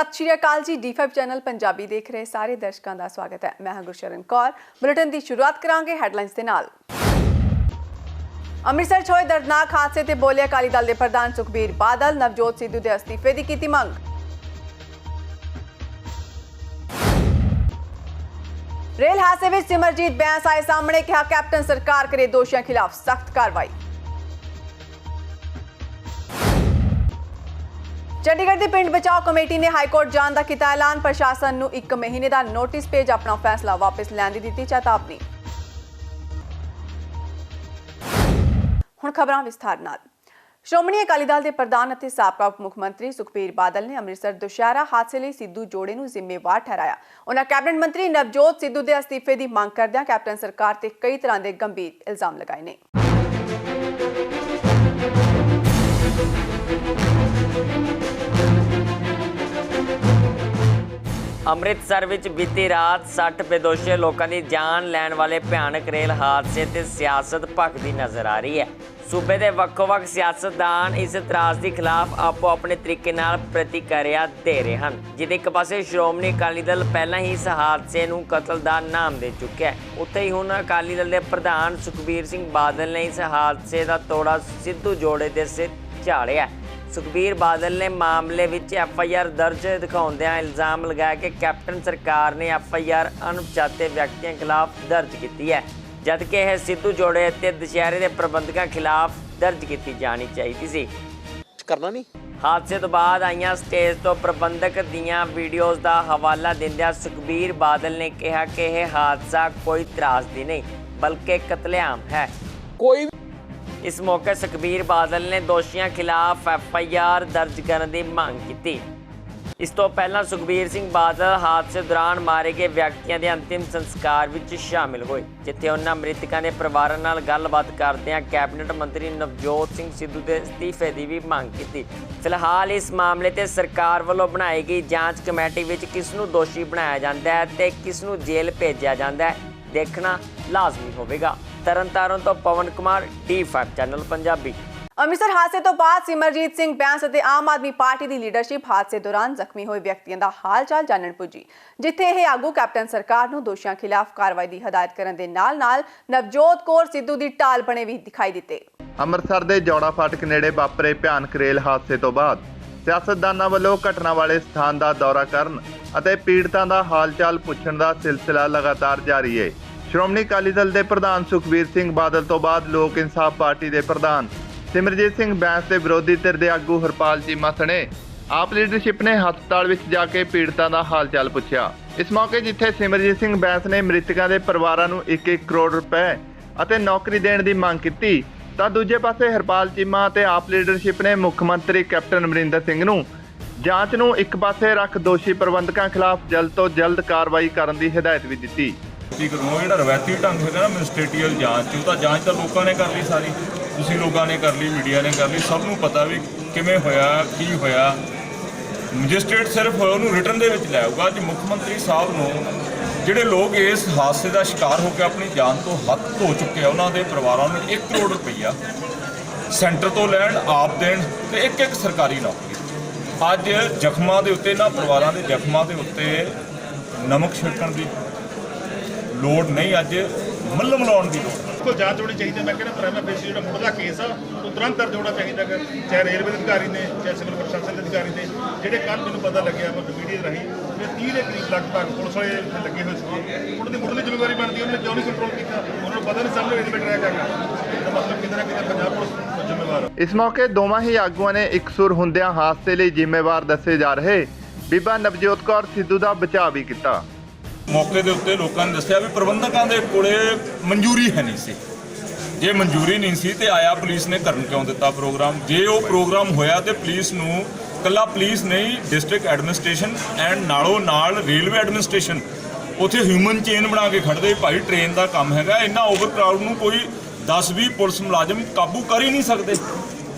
ਸਤਿ ਸ਼੍ਰੀ ਅਕਾਲ ਜੀ D5 channel Punjabi ਦੇਖ ਰਹੇ ਸਾਰੇ ਦਰਸ਼ਕਾਂ ਦਾ ਸਵਾਗਤ ਹੈ। ਮੈਂ ਹਾਂ ਗੁਰਸ਼ਰਨ ਕੌਰ। ਬੁਲੇਟਿਨ ਦੀ ਸ਼ੁਰੂਆਤ ਕਰਾਂਗੇ ਹੈਡਲਾਈਨਸ ਦੇ ਨਾਲ। ਅੰਮ੍ਰਿਤਸਰ 'ਚ ਹੋਏ ਦਰਦਨਾਕ ਹਾਦਸੇ ਤੇ ਬੋਲੇ ਅਕਾਲੀ ਦਲ ਦੇ ਪ੍ਰਧਾਨ ਸੁਖਬੀਰ ਬਾਦਲ, ਨਵਜੋਤ ਸਿੱਧੂ ਦੇ ਅਸਤੀਫੇ ਦੀ ਕੀਤੀ ਮੰਗ। ਰੇਲ ਹਾਦਸੇ ਵਿੱਚ ਸਿਮਰਜੀਤ ਬੈਂਸ ਆਏ ਸਾਹਮਣੇ ਕਿਹਾ, ਕੈਪਟਨ ਸਰਕਾਰ ਕਰੇ ਦੋਸ਼ੀਆਂ ਖਿਲਾਫ ਸਖਤ ਕਾਰਵਾਈ। ਚੰਡੀਗੜ੍ਹ ਦੇ ਪਿੰਡ ਬਚਾਓ ਕਮੇਟੀ ਨੇ ਹਾਈ ਕੋਰਟ ਜਾਣ ਦਾ ਕੀਤਾ ਐਲਾਨ। ਪ੍ਰਸ਼ਾਸਨ ਨੂੰ 1 ਮਹੀਨੇ ਦਾ ਨੋਟਿਸ ਭੇਜ ਆਪਣਾ ਫੈਸਲਾ ਵਾਪਸ ਲੈਣ ਦੀ ਦਿੱਤੀ ਚੇਤਾਵਨੀ। ਹੁਣ ਖਬਰਾਂ ਵਿਸਥਾਰ ਨਾਲ। ਸ਼੍ਰੋਮਣੀ ਅਕਾਲੀ ਦਲ ਦੇ ਪ੍ਰਧਾਨ ਅਤੇ ਸਾਬਕਾ ਉਪ ਮੁੱਖ ਮੰਤਰੀ ਸੁਖਬੀਰ ਬਾਦਲ ਨੇ ਅੰਮ੍ਰਿਤਸਰ ਦੁਸ਼ਹਿਰਾ ਹਾਦਸੇ ਲਈ ਸਿੱਧੂ ਜੋੜੇ ਨੂੰ ਜ਼ਿੰਮੇਵਾਰ ਠਹਿਰਾਇਆ। ਉਹਨਾਂ ਕੈਬਨਿਟ ਮੰਤਰੀ ਨਵਜੋਤ ਸਿੱਧੂ ਦੇ ਅਸਤੀਫੇ ਦੀ ਮੰਗ ਕਰਦਿਆਂ ਕੈਪਟਨ ਸਰਕਾਰ ਤੇ ਕਈ ਤਰ੍ਹਾਂ ਦੇ ਗੰਭੀਰ ਇਲਜ਼ਾਮ ਲਗਾਏ ਨੇ। ਅੰਮ੍ਰਿਤਸਰ ਵਿੱਚ ਬੀਤੀ ਰਾਤ 60 ਬੇਦੋਸ਼ੇ ਲੋਕਾਂ ਦੀ ਜਾਨ ਲੈਣ ਵਾਲੇ ਭਿਆਨਕ ਰੇਲ ਹਾਦਸੇ ਤੇ ਸਿਆਸਤ ਭਖਦੀ ਨਜ਼ਰ ਆ ਰਹੀ ਹੈ। ਸੂਬੇ ਦੇ ਵੱਖੋ-ਵੱਖ ਸਿਆਸਤਦਾਨ ਇਸ ਇਤਰਾਜ਼ ਦੇ ਖਿਲਾਫ ਆਪੋ ਆਪਣੇ ਤਰੀਕੇ ਨਾਲ ਪ੍ਰਤੀਕਿਰਿਆ ਦੇ ਰਹੇ ਹਨ। ਜਿਹਦੇ ਇੱਕ ਪਾਸੇ ਸ਼੍ਰੋਮਣੀ ਅਕਾਲੀ ਦਲ ਪਹਿਲਾਂ ਹੀ ਇਸ ਹਾਦਸੇ ਨੂੰ ਕਤਲ ਦਾ ਨਾਮ ਦੇ ਚੁੱਕਿਆ ਹੈ। ਉੱਥੇ ਹੀ ਹੁਣ ਅਕਾਲੀ ਦਲ ਦੇ ਪ੍ਰਧਾਨ ਸੁਖਬੀਰ ਸਿੰਘ ਬਾਦਲ ਨੇ ਇਸ ਹਾਦਸੇ ਦਾ ਤੋੜਾ ਸਿੱਧੂ ਜੋੜੇ ਦੇ ਸਿਰ ਝਾੜਿਆ ਸੁਖਬੀਰ ਬਾਦਲ ਨੇ ਮਾਮਲੇ ਵਿੱਚ ਐਫ ਆਈ ਆਰ ਦਰਜ ਦਿਖਾਉਂਦਿਆਂ ਇਲਜ਼ਾਮ ਲਗਾਇਆ ਕਿ ਕੈਪਟਨ ਸਰਕਾਰ ਨੇ ਐਫ ਆਈ ਆਰ ਅਣਪਛਾਤੇ ਵਿਅਕਤੀਆਂ ਖਿਲਾਫ ਦਰਜ ਕੀਤੀ ਹੈ ਜਦਕਿ ਇਹ ਸਿੱਧੂ ਜੋੜੇ ਅਤੇ ਦੁਸ਼ਹਿਰੇ ਦੇ ਪ੍ਰਬੰਧਕਾਂ ਖਿਲਾਫ ਦਰਜ ਕੀਤੀ ਜਾਣੀ ਚਾਹੀਦੀ ਸੀ। ਕਰਨਾ ਨਹੀਂ? ਹਾਦਸੇ ਤੋਂ ਬਾਅਦ ਆਈਆਂ ਸਟੇਜ ਤੋਂ ਪ੍ਰਬੰਧਕ ਦੀਆਂ ਵੀਡੀਓਜ਼ ਦਾ ਹਵਾਲਾ ਦਿੰਦਿਆਂ ਸੁਖਬੀਰ ਬਾਦਲ ਨੇ ਕਿਹਾ ਕਿ ਇਹ ਹਾਦਸਾ ਕੋਈ ਤਰਾਸਦੀ ਨਹੀਂ ਬਲਕਿ ਕਤਲੇਆਮ ਹੈ। ਕੋਈ ਇਸ ਮੌਕੇ ਸੁਖਬੀਰ ਬਾਦਲ ਨੇ ਦੋਸ਼ੀਆਂ ਖਿਲਾਫ ਐਫ ਆਈ ਆਰ ਦਰਜ ਕਰਨ ਦੀ ਮੰਗ ਕੀਤੀ। ਇਸ ਤੋਂ ਪਹਿਲਾਂ ਸੁਖਬੀਰ ਸਿੰਘ ਬਾਦਲ ਹਾਦਸੇ ਦੌਰਾਨ ਮਾਰੇ ਗਏ ਵਿਅਕਤੀਆਂ ਦੇ ਅੰਤਿਮ ਸੰਸਕਾਰ ਵਿੱਚ ਸ਼ਾਮਿਲ ਹੋਏ, ਜਿੱਥੇ ਉਹਨਾਂ ਮ੍ਰਿਤਕਾਂ ਦੇ ਪਰਿਵਾਰਾਂ ਨਾਲ ਗੱਲਬਾਤ ਕਰਦਿਆਂ ਕੈਬਨਿਟ ਮੰਤਰੀ ਨਵਜੋਤ ਸਿੰਘ ਸਿੱਧੂ ਦੇ ਅਸਤੀਫੇ ਦੀ ਵੀ ਮੰਗ ਕੀਤੀ। ਫਿਲਹਾਲ ਇਸ ਮਾਮਲੇ ਤੇ ਸਰਕਾਰ ਵੱਲੋਂ ਬਣਾਈ ਗਈ ਜਾਂਚ ਕਮੇਟੀ ਵਿੱਚ ਕਿਸ ਨੂੰ ਦੋਸ਼ੀ ਬਣਾਇਆ ਜਾਂਦਾ ਹੈ ਤੇ ਕਿਸ ਨੂੰ ਜੇਲ੍ਹ ਭੇਜਿਆ ਜਾਂਦਾ ਹੈ, ਦੇਖਣਾ ਲਾਜ਼ਮੀ ਹੋਵੇਗਾ। Tarn Taran Pawan Kumar D five channel Punjabi. Amritsar ਹਾਦਸੇ ਤੋਂ ਬਾਅਦ ਸਿਮਰਜੀਤ ਸਿੰਘ ਬੈਂਸ ਅਤੇ ਆਮ ਆਦਮੀ ਪਾਰਟੀ ਦੀ ਲੀਡਰਸ਼ਿਪ ਹਾਦਸੇ ਦੌਰਾਨ ਜ਼ਖਮੀ ਹੋਏ ਵਿਅਕਤੀਆਂ ਦਾ ਹਾਲ-ਚਾਲ ਜਾਣਨ ਪੁੱਜੀ ਜਿੱਥੇ ਇਹ ਆਗੂ ਕੈਪਟਨ ਸਰਕਾਰ ਨੂੰ ਦੋਸ਼ੀਆਂ ਖਿਲਾਫ ਕਾਰਵਾਈ ਦੀ ਹਦਾਇਤ ਕਰਨ ਦੇ ਨਾਲ-ਨਾਲ ਨਵਜੋਤ ਕੌਰ ਸਿੱਧੂ ਦੀ ਢਾਲ ਬਣੇ ਵੀ ਦਿਖਾਈ ਦਿੱਤੇ। ਅੰਮ੍ਰਿਤਸਰ ਦੇ ਜੌੜਾ ਫਾਟਕ ਨੇੜੇ ਵਾਪਰੇ ਭਿਆਨਕ ਰੇਲ ਹਾਦਸੇ ਤੋਂ ਬਾਅਦ ਸਿਆਸਤਦਾਨਾਂ ਵੱਲੋਂ ਘਟਨਾ ਵਾਲੇ ਸਥਾਨ ਦਾ ਦੌਰਾ ਕਰਨ ਅਤੇ ਪੀੜਤਾਂ ਦਾ ਹਾਲਚਾਲ ਪੁੱਛਣ ਦਾ ਸਿਲਸਿਲਾ ਲਗਾਤਾਰ ਜਾਰੀ ਹੈ ਸ਼੍ਰੋਮਣੀ ਅਕਾਲੀ ਦਲ ਦੇ ਪ੍ਰਧਾਨ ਸੁਖਬੀਰ ਸਿੰਘ ਬਾਦਲ ਤੋਂ ਬਾਅਦ ਲੋਕ ਇਨਸਾਫ ਪਾਰਟੀ ਦੇ ਪ੍ਰਧਾਨ ਸਿਮਰਜੀਤ ਸਿੰਘ ਬੈਂਸ ਦੇ ਵਿਰੋਧੀ ਧਿਰ ਦੇ ਆਗੂ ਹਰਪਾਲ ਚੀਮਾ ਸਣੇ ਆਪ ਲੀਡਰਸ਼ਿਪ ਨੇ ਹਸਪਤਾਲ ਵਿੱਚ ਜਾ ਕੇ ਪੀੜਤਾਂ ਦਾ ਹਾਲ ਚਾਲ ਪੁੱਛਿਆ। ਇਸ ਮੌਕੇ ਜਿੱਥੇ ਸਿਮਰਜੀਤ ਸਿੰਘ ਬੈਂਸ ਨੇ ਮ੍ਰਿਤਕਾਂ ਦੇ ਪਰਿਵਾਰਾਂ ਨੂੰ 1-1 ਕਰੋੜ ਰੁਪਏ ਅਤੇ ਨੌਕਰੀ ਦੇਣ ਦੀ ਮੰਗ ਕੀਤੀ, ਤਾਂ ਦੂਜੇ ਪਾਸੇ ਹਰਪਾਲ ਚੀਮਾ ਅਤੇ ਆਪ ਲੀਡਰਸ਼ਿਪ ਨੇ ਮੁੱਖ ਮੰਤਰੀ ਕੈਪਟਨ ਅਮਰਿੰਦਰ ਸਿੰਘ ਨੂੰ ਜਾਂਚ ਨੂੰ ਇੱਕ ਪਾਸੇ ਰੱਖ ਦੋਸ਼ੀ ਪ੍ਰਬੰਧਕਾਂ ਖਿਲਾਫ ਜਲਦ ਤੋਂ ਜਲਦ ਕਾਰਵਾਈ ਕਰਨ ਦੀ ਹਦਾਇਤ ਵੀ ਦਿੱਤੀ। ਕੀ ਕਰੂੰਗਾ, ਜਿਹੜਾ ਰਵਾਇਤੀ ਢੰਗ ਹੈਗਾ ਨਾ ਮਿਨਿਸਟ੍ਰੇਟੀਵਲ ਜਾਂਚ, ਉਹ ਤਾਂ ਜਾਂਚ ਤਾਂ ਲੋਕਾਂ ਨੇ ਕਰ ਲਈ ਸਾਰੀ। ਤੁਸੀਂ ਲੋਕਾਂ ਨੇ ਕਰ ਲਈ ਮੀਡੀਆ ਨੇ ਕਰ ਲਈ, ਸਭ ਨੂੰ ਪਤਾ ਵੀ ਕਿਵੇਂ ਹੋਇਆ, ਕੀ ਹੋਇਆ। ਮੈਜਿਸਟ੍ਰੇਟ ਸਿਰਫ ਉਹਨੂੰ ਰਿਟਰਨ ਦੇ ਵਿੱਚ ਲੈ ਆਊਗਾ। ਅੱਜ ਮੁੱਖ ਮੰਤਰੀ ਸਾਹਿਬ ਨੂੰ ਜਿਹੜੇ ਲੋਕ ਇਸ ਹਾਦਸੇ ਦਾ ਸ਼ਿਕਾਰ ਹੋ ਕੇ ਆਪਣੀ ਜਾਨ ਤੋਂ ਹੱਥ ਧੋ ਚੁੱਕੇ ਆ, ਉਹਨਾਂ ਦੇ ਪਰਿਵਾਰਾਂ ਨੂੰ 1 ਕਰੋੜ ਰੁਪਈਆ ਸੈਂਟਰ ਤੋਂ ਲੈਣ, ਆਪ ਦੇਣ ਤੇ ਇੱਕ ਇੱਕ ਸਰਕਾਰੀ ਨੌਕਰੀ। ਅੱਜ ਜ਼ਖਮਾਂ ਦੇ ਉੱਤੇ ਨਾ ਪਰਿਵਾਰਾਂ ਦੇ ਜ਼ਖਮਾਂ ਦੇ ਉੱਤੇ ਨਮਕ ਛਿੜਕਣ ਦੀ ਲੋੜ ਨਹੀਂ ਅੱਜ ਮੱਲਮ ਲਾਉਣ ਦੀ ਲੋੜ। ਹੈ। ਕੋਲ ਜਾਂਚ ਹੋਣੀ ਚਾਹੀਦੀ ਹੈ। ਮੈਂ ਕਹਿੰਦਾ ਪ੍ਰਾਈਮ ਫੇਸ ਜਿਹੜਾ ਮੁੱਢਲਾ ਕੇਸ ਆ ਉਹ ਤੁਰੰਤ ਦਰਜ ਹੋਣਾ ਚਾਹੀਦਾ ਹੈ ਚਾਹੇ ਰੇਲਵੇ ਦੇ ਅਧਿਕਾਰੀ ਨੇ ਚਾਹੇ ਸਿਵਲ ਪ੍ਰਸ਼ਾਸਨ ਦੇ ਅਧਿਕਾਰੀ ਨੇ ਜਿਹੜੇ ਕੱਲ ਮੈਨੂੰ ਪਤਾ ਲੱਗਿਆ ਮੈਂ ਮੀਡੀਆ ਰਾਹੀਂ ਕਿ 30 ਦੇ ਕਰੀਬ ਲਗਭਗ ਪੁਲਿਸ ਵਾਲੇ ਇੱਥੇ ਲੱਗੇ ਹੋਏ ਸੀ ਉਹਨਾਂ ਦੀ ਮੁੱਢਲੀ ਜ਼ਿੰਮੇਵਾਰੀ ਬਣਦੀ ਉਹਨੇ ਕਿਉਂ ਨਹੀਂ ਕੰਟਰੋਲ ਕੀਤਾ? ਉਹਨਾਂ ਨੂੰ ਪਤਾ ਨਹੀਂ ਸਾਹਮਣੇ ਰੇਲਵੇ ਟਰੈਕ ਹੈਗਾ। ਇਹਦਾ ਮਤਲਬ ਕਿਤੇ ਨਾ ਕਿਤੇ ਪੰਜਾਬ ਪੁਲਿਸ ਜ਼ਿੰਮੇਵਾਰ ਆ। ਇਸ ਮੌਕੇ ਦੋਵਾਂ ਹੀ ਆਗੂਆਂ ਨੇ ਇਕਸੁਰ ਹੁੰਦਿਆਂ ਹਾਦਸੇ ਲਈ ਜ਼ਿੰਮੇਵਾਰ ਦੱਸੇ ਜਾ ਰਹੇ। ਬੀਬਾ ਨਵਜੋਤ ਕੌਰ ਸਿੱਧੂ ਦਾ ਬਚਾਅ ਵੀ ਕੀਤਾ। ਮੌਕੇ ਦੇ ਉੱਤੇ ਲੋਕਾਂ ਨੇ ਦੱਸਿਆ ਵੀ ਪ੍ਰਬੰਧਕਾਂ ਦੇ ਕੋਲੇ ਮਨਜ਼ੂਰੀ ਹੈ ਨਹੀਂ ਸੀ। ਜੇ ਮਨਜ਼ੂਰੀ ਨਹੀਂ ਸੀ ਤੇ ਆਇਆ ਪੁਲਿਸ ਨੇ ਕਰਨ ਕਿਉਂ ਦਿੱਤਾ ਪ੍ਰੋਗਰਾਮ? ਜੇ ਉਹ ਪ੍ਰੋਗਰਾਮ ਹੋਇਆ ਤੇ ਪੁਲਿਸ ਨੂੰ ਕੱਲਾ ਪੁਲਿਸ ਨਹੀਂ ਡਿਸਟ੍ਰਿਕਟ ਐਡਮਿਨਿਸਟ੍ਰੇਸ਼ਨ ਐਂਡ ਨਾਲੋਂ ਨਾਲ ਰੇਲਵੇ ਐਡਮਿਨਿਸਟ੍ਰੇਸ਼ਨ ਉਥੇ ਹਿਊਮਨ ਚੇਨ ਬਣਾ ਕੇ ਖੜਦੇ ਭਾਈ ਟ੍ਰੇਨ ਦਾ ਕੰਮ ਹੈਗਾ, ਇੰਨਾ ਓਵਰਕਰਾਊਡ ਨੂੰ ਕੋਈ 10-20 ਪੁਲਿਸ ਮੁਲਾਜ਼ਮ ਕਾਬੂ ਕਰ ਹੀ ਨਹੀਂ ਸਕਦੇ।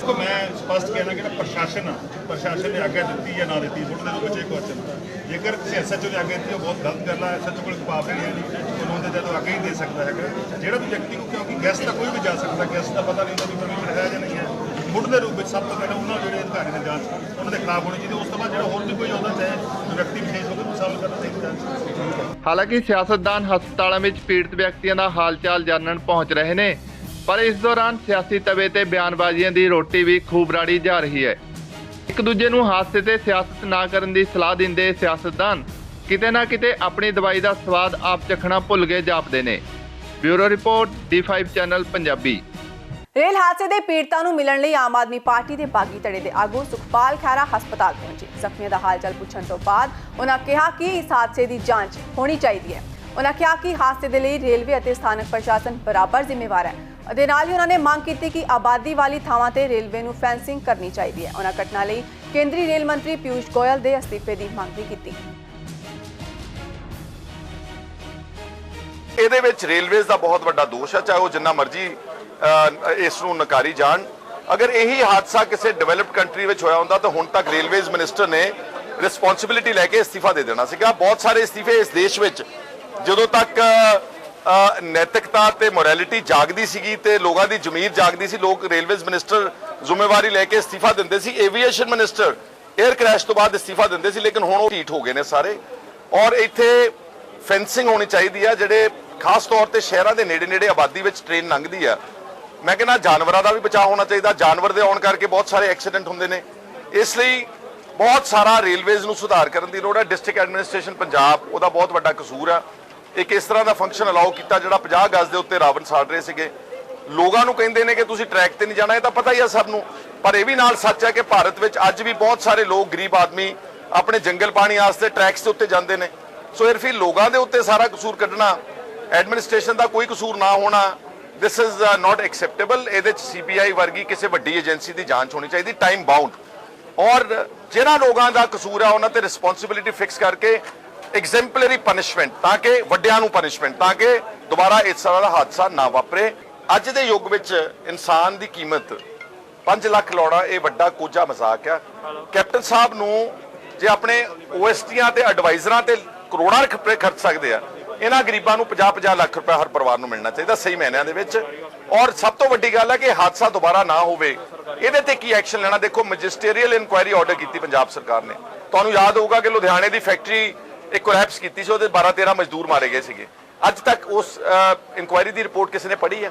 ਦੇਖੋ, ਮੈਂ ਸਪਸ਼ਟ ਕਹਿਣਾ ਕਿ ਪ੍ਰਸ਼ਾਸਨ ਆ, ਪ੍ਰਸ਼ਾਸਨ ਨੇ ਆਗਿਆ ਦਿੱਤੀ ਜਾਂ ਨਾ ਦਿੱਤੀ ਥੋੜੇ ਦੇ ਵਿੱਚ ਕੁਐਸਚਨ ਜੇਕਰ ਕਿਸੇ ਐਸਐਚਓ ਨੇ ਆਗਿਆ ਦਿੱਤੀ, ਉਹ ਬਹੁਤ ਗਲਤ ਗੱਲ ਆ ਐਸਐਚਓ ਕੋਲ ਪਾਵਰ ਨਹੀਂ ਹੈ ਕਾਨੂੰਨ ਦੇ ਜਦੋਂ ਆਗਿਆ ਹੀ ਦੇ ਸਕਦਾ ਹੈਗਾ। ਜਿਹੜਾ ਵੀ ਵਿਅਕਤੀ ਨੂੰ, ਕਿਉਂਕਿ ਗੈਸਟ ਦਾ ਕੋਈ ਵੀ ਜਾ ਸਕਦਾ ਗੈਸਟ ਦਾ ਪਤਾ ਨਹੀਂ ਹੁੰਦਾ ਵੀ ਪਰਮਿਟ ਹੈ ਜਾਂ ਨਹੀਂ ਹੈ। ਮੁੱਢ ਦੇ ਰੂਪ ਵਿੱਚ ਸਭ ਤੋਂ ਪਹਿਲਾਂ ਉਹਨਾਂ ਜਿਹੜੇ ਅਧਿਕਾਰੀ ਨੇ ਜਾਂਚ ਉਹਨਾਂ ਦੇ ਖਿਲਾਫ ਹੋਣੀ ਚਾਹੀਦੀ, ਉਸ ਤੋਂ ਬਾਅਦ ਜਿਹੜਾ ਹੋਰ ਵੀ ਕੋਈ ਆਉਂਦਾ, ਚਾਹੇ ਵਿਅਕਤੀ ਵਿਸ਼ੇਸ਼ ਹੋਵੇ ਉਹ ਸ਼ਾਮਲ ਕਰਨਾ ਚਾਹੀਦਾ ਹਾਲਾਂਕਿ ਸਿਆਸਤਦਾਨ ਹਸਪਤਾਲਾਂ ਵਿੱਚ ਪੀੜਤ ਵਿਅਕਤੀਆਂ ਦਾ ਹਾਲਚਾਲ ਜਾਣਨ ਪਹੁੰਚ ਰਹੇ ਨੇ। ਪਰ ਇਸ ਦੌਰਾਨ ਸਿਆਸੀ ਤਵੇ ਤੇ ਬਿਆਨਬਾਜ਼ੀਆਂ ਦੀ ਰੋਟੀ ਵੀ ਖੂਬ ਰਾੜੀ ਜਾ ਰਹੀ ਹੈ। ਇੱਕ ਦੂਜੇ ਨੂੰ ਹਾਦਸੇ ਤੇ ਸਿਆਸਤ ਨਾ ਕਰਨ ਦੀ ਸਲਾਹ ਦਿੰਦੇ ਸਿਆਸਤਦਾਨ ਕਿਤੇ ਨਾ ਕਿਤੇ ਆਪਣੀ ਦਵਾਈ ਦਾ ਸਵਾਦ ਆਪ ਚਖਣਾ ਭੁੱਲ ਗਏ ਜਾਪਦੇ ਨੇ। Bureau report D5 channel, Punjabi. Rail ਹਾਦਸੇ ਦੇ ਪੀੜਤਾਂ ਨੂੰ ਮਿਲਣ ਲਈ ਆਮ ਆਦਮੀ ਪਾਰਟੀ ਦੇ ਬਾਗੀ ਧੜੇ ਦੇ ਆਗੂ ਸੁਖਪਾਲ ਖਹਿਰਾ ਹਸਪਤਾਲ ਪਹੁੰਚੇ। ਜ਼ਖਮੀਆਂ ਦਾ ਹਾਲਚਾਲ ਪੁੱਛਣ ਤੋਂ ਬਾਅਦ ਉਹਨਾਂ ਕਿਹਾ ਕਿ ਇਸ ਹਾਦਸੇ ਦੀ ਜਾਂਚ ਹੋਣੀ ਚਾਹੀਦੀ ਹੈ। ਉਹਨਾਂ ਕਿਹਾ ਕਿ ਹਾਦਸੇ ਦੇ ਲਈ ਰੇਲਵੇ ਅਤੇ ਸਥਾਨਕ ਪ੍ਰਸ਼ਾਸਨ ਬਰਾਬਰ ਜ਼ਿੰਮੇਵਾਰ ਹੈ। ਅਤੇ ਨਾਲ ਹੀ ਉਹਨਾਂ ਨੇ ਮੰਗ ਕੀਤੀ ਕਿ ਆਬਾਦੀ ਵਾਲੀ ਥਾਵਾਂ ਤੇ ਰੇਲਵੇ ਨੂੰ ਫੈਂਸਿੰਗ ਕਰਨੀ ਚਾਹੀਦੀ ਹੈ। ਉਹਨਾਂ ਘਟਨਾ ਲਈ ਕੇਂਦਰੀ ਰੇਲ ਮੰਤਰੀ ਪਿਊਸ਼ ਗੋਇਲ ਦੇ ਅਸਤੀਫੇ ਦੀ ਮੰਗ ਵੀ ਕੀਤੀ। ਇਹਦੇ ਵਿੱਚ ਰੇਲਵੇਜ਼ ਦਾ ਬਹੁਤ ਵੱਡਾ ਦੋਸ਼ ਹੈ, ਚਾਹੇ ਉਹ ਜਿੰਨਾ ਮਰਜ਼ੀ ਇਸ ਨੂੰ ਨਕਾਰੀ ਜਾਣ। ਅਗਰ ਇਹੀ ਹਾਦਸਾ ਕਿਸੇ ਡਿਵੈਲਪਡ ਕੰਟਰੀ ਵਿੱਚ ਹੋਇਆ ਹੁੰਦਾ, ਤਾਂ ਹੁਣ ਤੱਕ ਰੇਲਵੇਜ਼ ਮਿਨਿਸਟਰ ਨੇ ਰਿਸਪੌਂਸਿਬਿਲਿਟੀ ਲੈ ਕੇ ਅਸਤੀਫਾ ਦੇ ਦੇਣਾ ਸੀਗਾ। ਬਹੁਤ ਸਾਰੇ ਅਸਤੀਫੇ ਇਸ ਦੇਸ਼ ਵਿੱਚ, ਜਦੋਂ ਤੱਕ ਨੈਤਿਕਤਾ ਤੇ ਮੋਰੈਲਿਟੀ ਜਾਗਦੀ ਸੀਗੀ ਤੇ ਲੋਕਾਂ ਦੀ ਜ਼ਮੀਰ ਜਾਗਦੀ ਸੀ। ਲੋਕ ਰੇਲਵੇਜ਼ ਮਿਨਿਸਟਰ ਜ਼ਿੰਮੇਵਾਰੀ ਲੈ ਕੇ ਅਸਤੀਫਾ ਦਿੰਦੇ ਸੀ। ਏਵੀਏਸ਼ਨ ਮਿਨਿਸਟਰ 에ਅਰ ਕ੍ਰੈਸ਼ ਤੋਂ ਬਾਅਦ ਅਸਤੀਫਾ ਦਿੰਦੇ ਸੀ, ਲੇਕਿਨ ਹੁਣ ਉਹ ਢੀਠ ਹੋ ਗਏ ਨੇ ਸਾਰੇ। ਔਰ ਇੱਥੇ ਫੈਂਸਿੰਗ ਹੋਣੀ ਚਾਹੀਦੀ ਆ, ਜਿਹੜੇ ਖਾਸ ਤੌਰ ਤੇ ਸ਼ਹਿਰਾਂ ਦੇ ਨੇੜੇ ਨੇੜੇ ਆਬਾਦੀ ਵਿੱਚ ਟ੍ਰੇਨ ਲੰਘਦੀ ਆ। ਮੈਂ ਕਹਿੰਦਾ ਜਾਨਵਰਾਂ ਦਾ ਵੀ ਬਚਾਅ ਹੋਣਾ ਚਾਹੀਦਾ। ਜਾਨਵਰ ਦੇ ਆਉਣ ਕਰਕੇ ਬਹੁਤ ਸਾਰੇ ਐਕਸੀਡੈਂਟ ਹੁੰਦੇ ਨੇ। ਇਸ ਲਈ ਬਹੁਤ ਸਾਰਾ ਰੇਲਵੇਜ਼ ਨੂੰ ਸੁਧਾਰ ਕਰਨ ਦੀ ਲੋੜ ਹੈ ਡਿਸਟ੍ਰਿਕਟ ਐਡਮਿਨਿਸਟ੍ਰੇਸ਼ਨ ਪੰਜਾਬ, ਉਹਦਾ ਬਹੁਤ ਵੱਡਾ ਕਸੂਰ ਆ। ਇੱਕ ਇਸ ਤਰ੍ਹਾਂ ਦਾ ਫੰਕਸ਼ਨ ਅਲਾਉ ਕੀਤਾ ਜਿਹੜਾ 50 ਗਜ਼ ਦੇ ਉੱਤੇ ਰਾਵਣ ਸਾੜ ਰਹੇ ਸੀਗੇ। ਲੋਕਾਂ ਨੂੰ ਕਹਿੰਦੇ ਨੇ ਕਿ ਤੁਸੀਂ ਟਰੈਕ ਤੇ ਨਹੀਂ ਜਾਣਾ, ਇਹ ਤਾਂ ਪਤਾ ਹੀ ਆ ਸਭ ਨੂੰ। ਪਰ ਇਹ ਵੀ ਨਾਲ ਸੱਚ ਹੈ ਕਿ ਭਾਰਤ ਵਿੱਚ ਅੱਜ ਵੀ ਬਹੁਤ ਸਾਰੇ ਲੋਕ ਗਰੀਬ ਆਦਮੀ ਆਪਣੇ ਜੰਗਲ ਪਾਣੀ ਵਾਸਤੇ ਟਰੈਕਸ ਦੇ ਉੱਤੇ ਜਾਂਦੇ ਨੇ। ਸੋ ਇਹ ਫਿਰ ਲੋਕਾਂ ਦੇ ਉੱਤੇ ਸਾਰਾ ਕਸੂਰ ਕੱਢਣਾ ਐਡਮਿਨਿਸਟ੍ਰੇਸ਼ਨ ਦਾ ਕੋਈ ਕਸੂਰ ਨਾ ਹੋਣਾ ਦਿਸ ਇਜ਼ ਨਾਟ ਐਕਸੈਪਟੇਬਲ ਇਹਦੇ ਚ ਸੀਬੀਆਈ ਵਰਗੀ ਕਿਸੇ ਵੱਡੀ ਏਜੰਸੀ ਦੀ ਜਾਂਚ ਹੋਣੀ ਚਾਹੀਦੀ ਟਾਈਮ ਬਾਉਂਡ ਔਰ ਜਿਹਨਾਂ ਲੋਕਾਂ ਦਾ ਕਸੂਰ ਆ, ਉਹਨਾਂ ਤੇ ਰਿਸਪੌਂਸਿਬਿਲਿਟੀ ਫਿਕਸ ਕਰਕੇ ਐਗਜ਼ੈਂਪਲਰੀ ਪਨਿਸ਼ਮੈਂਟ ਤਾਂ ਕਿ ਵੱਡਿਆਂ ਨੂੰ ਪਨਿਸ਼ਮੈਂਟ ਤਾਂ ਕਿ ਦੁਬਾਰਾ ਇਸ ਤਰ੍ਹਾਂ ਦਾ ਹਾਦਸਾ ਨਾ ਵਾਪਰੇ ਅੱਜ ਦੇ ਯੁੱਗ ਵਿੱਚ ਇਨਸਾਨ ਦੀ ਕੀਮਤ 5 ਲੱਖ ਲਾਉਣਾ ਇਹ ਵੱਡਾ ਕੋਝਾ ਮਜ਼ਾਕ ਆ ਕੈਪਟਨ ਸਾਹਿਬ ਨੂੰ ਜੇ ਆਪਣੇ ਓਐਸਟੀਆਂ ਤੇ ਐਡਵਾਈਜ਼ਰਾਂ ਤੇ ਕਰੋੜਾਂ ਰੁਪਏ ਖਰਚ ਸਕਦੇ ਆ ਇਹਨਾਂ ਗਰੀਬਾਂ ਨੂੰ 50-50 ਲੱਖ ਰੁਪਏ ਹਰ ਪਰਿਵਾਰ ਨੂੰ ਮਿਲਣਾ ਚਾਹੀਦਾ ਸਹੀ ਮਹੀਨਿਆਂ ਦੇ ਵਿੱਚ ਔਰ ਸਭ ਤੋਂ ਵੱਡੀ ਗੱਲ ਹੈ ਕਿ ਹਾਦਸਾ ਦੁਬਾਰਾ ਨਾ ਹੋਵੇ ਇਹਦੇ ਤੇ ਕੀ ਐਕਸ਼ਨ ਲੈਣਾ ਦੇਖੋ ਮੈਜਿਸਟਰੀਅਲ ਇਨਕੁਆਇਰੀ ਆਰਡਰ ਕੀਤੀ ਪੰਜਾਬ ਸਰਕਾਰ ਨੇ ਤੁਹਾਨੂੰ ਯਾਦ ਹੋਊਗਾ ਕਿ ਲੁਧਿਆਣੇ ਦੀ ਫੈਕਟਰੀ ਇੱਕ ਕੋਲੈਪਸ ਕੀਤੀ ਸੀ, ਉਹਦੇ 12-13 ਮਜ਼ਦੂਰ ਮਾਰੇ ਗਏ ਸੀਗੇ। ਅੱਜ ਤੱਕ ਉਸ ਇਨਕੁਆਇਰੀ ਦੀ ਰਿਪੋਰਟ ਕਿਸੇ ਨੇ ਪੜ੍ਹੀ ਹੈ?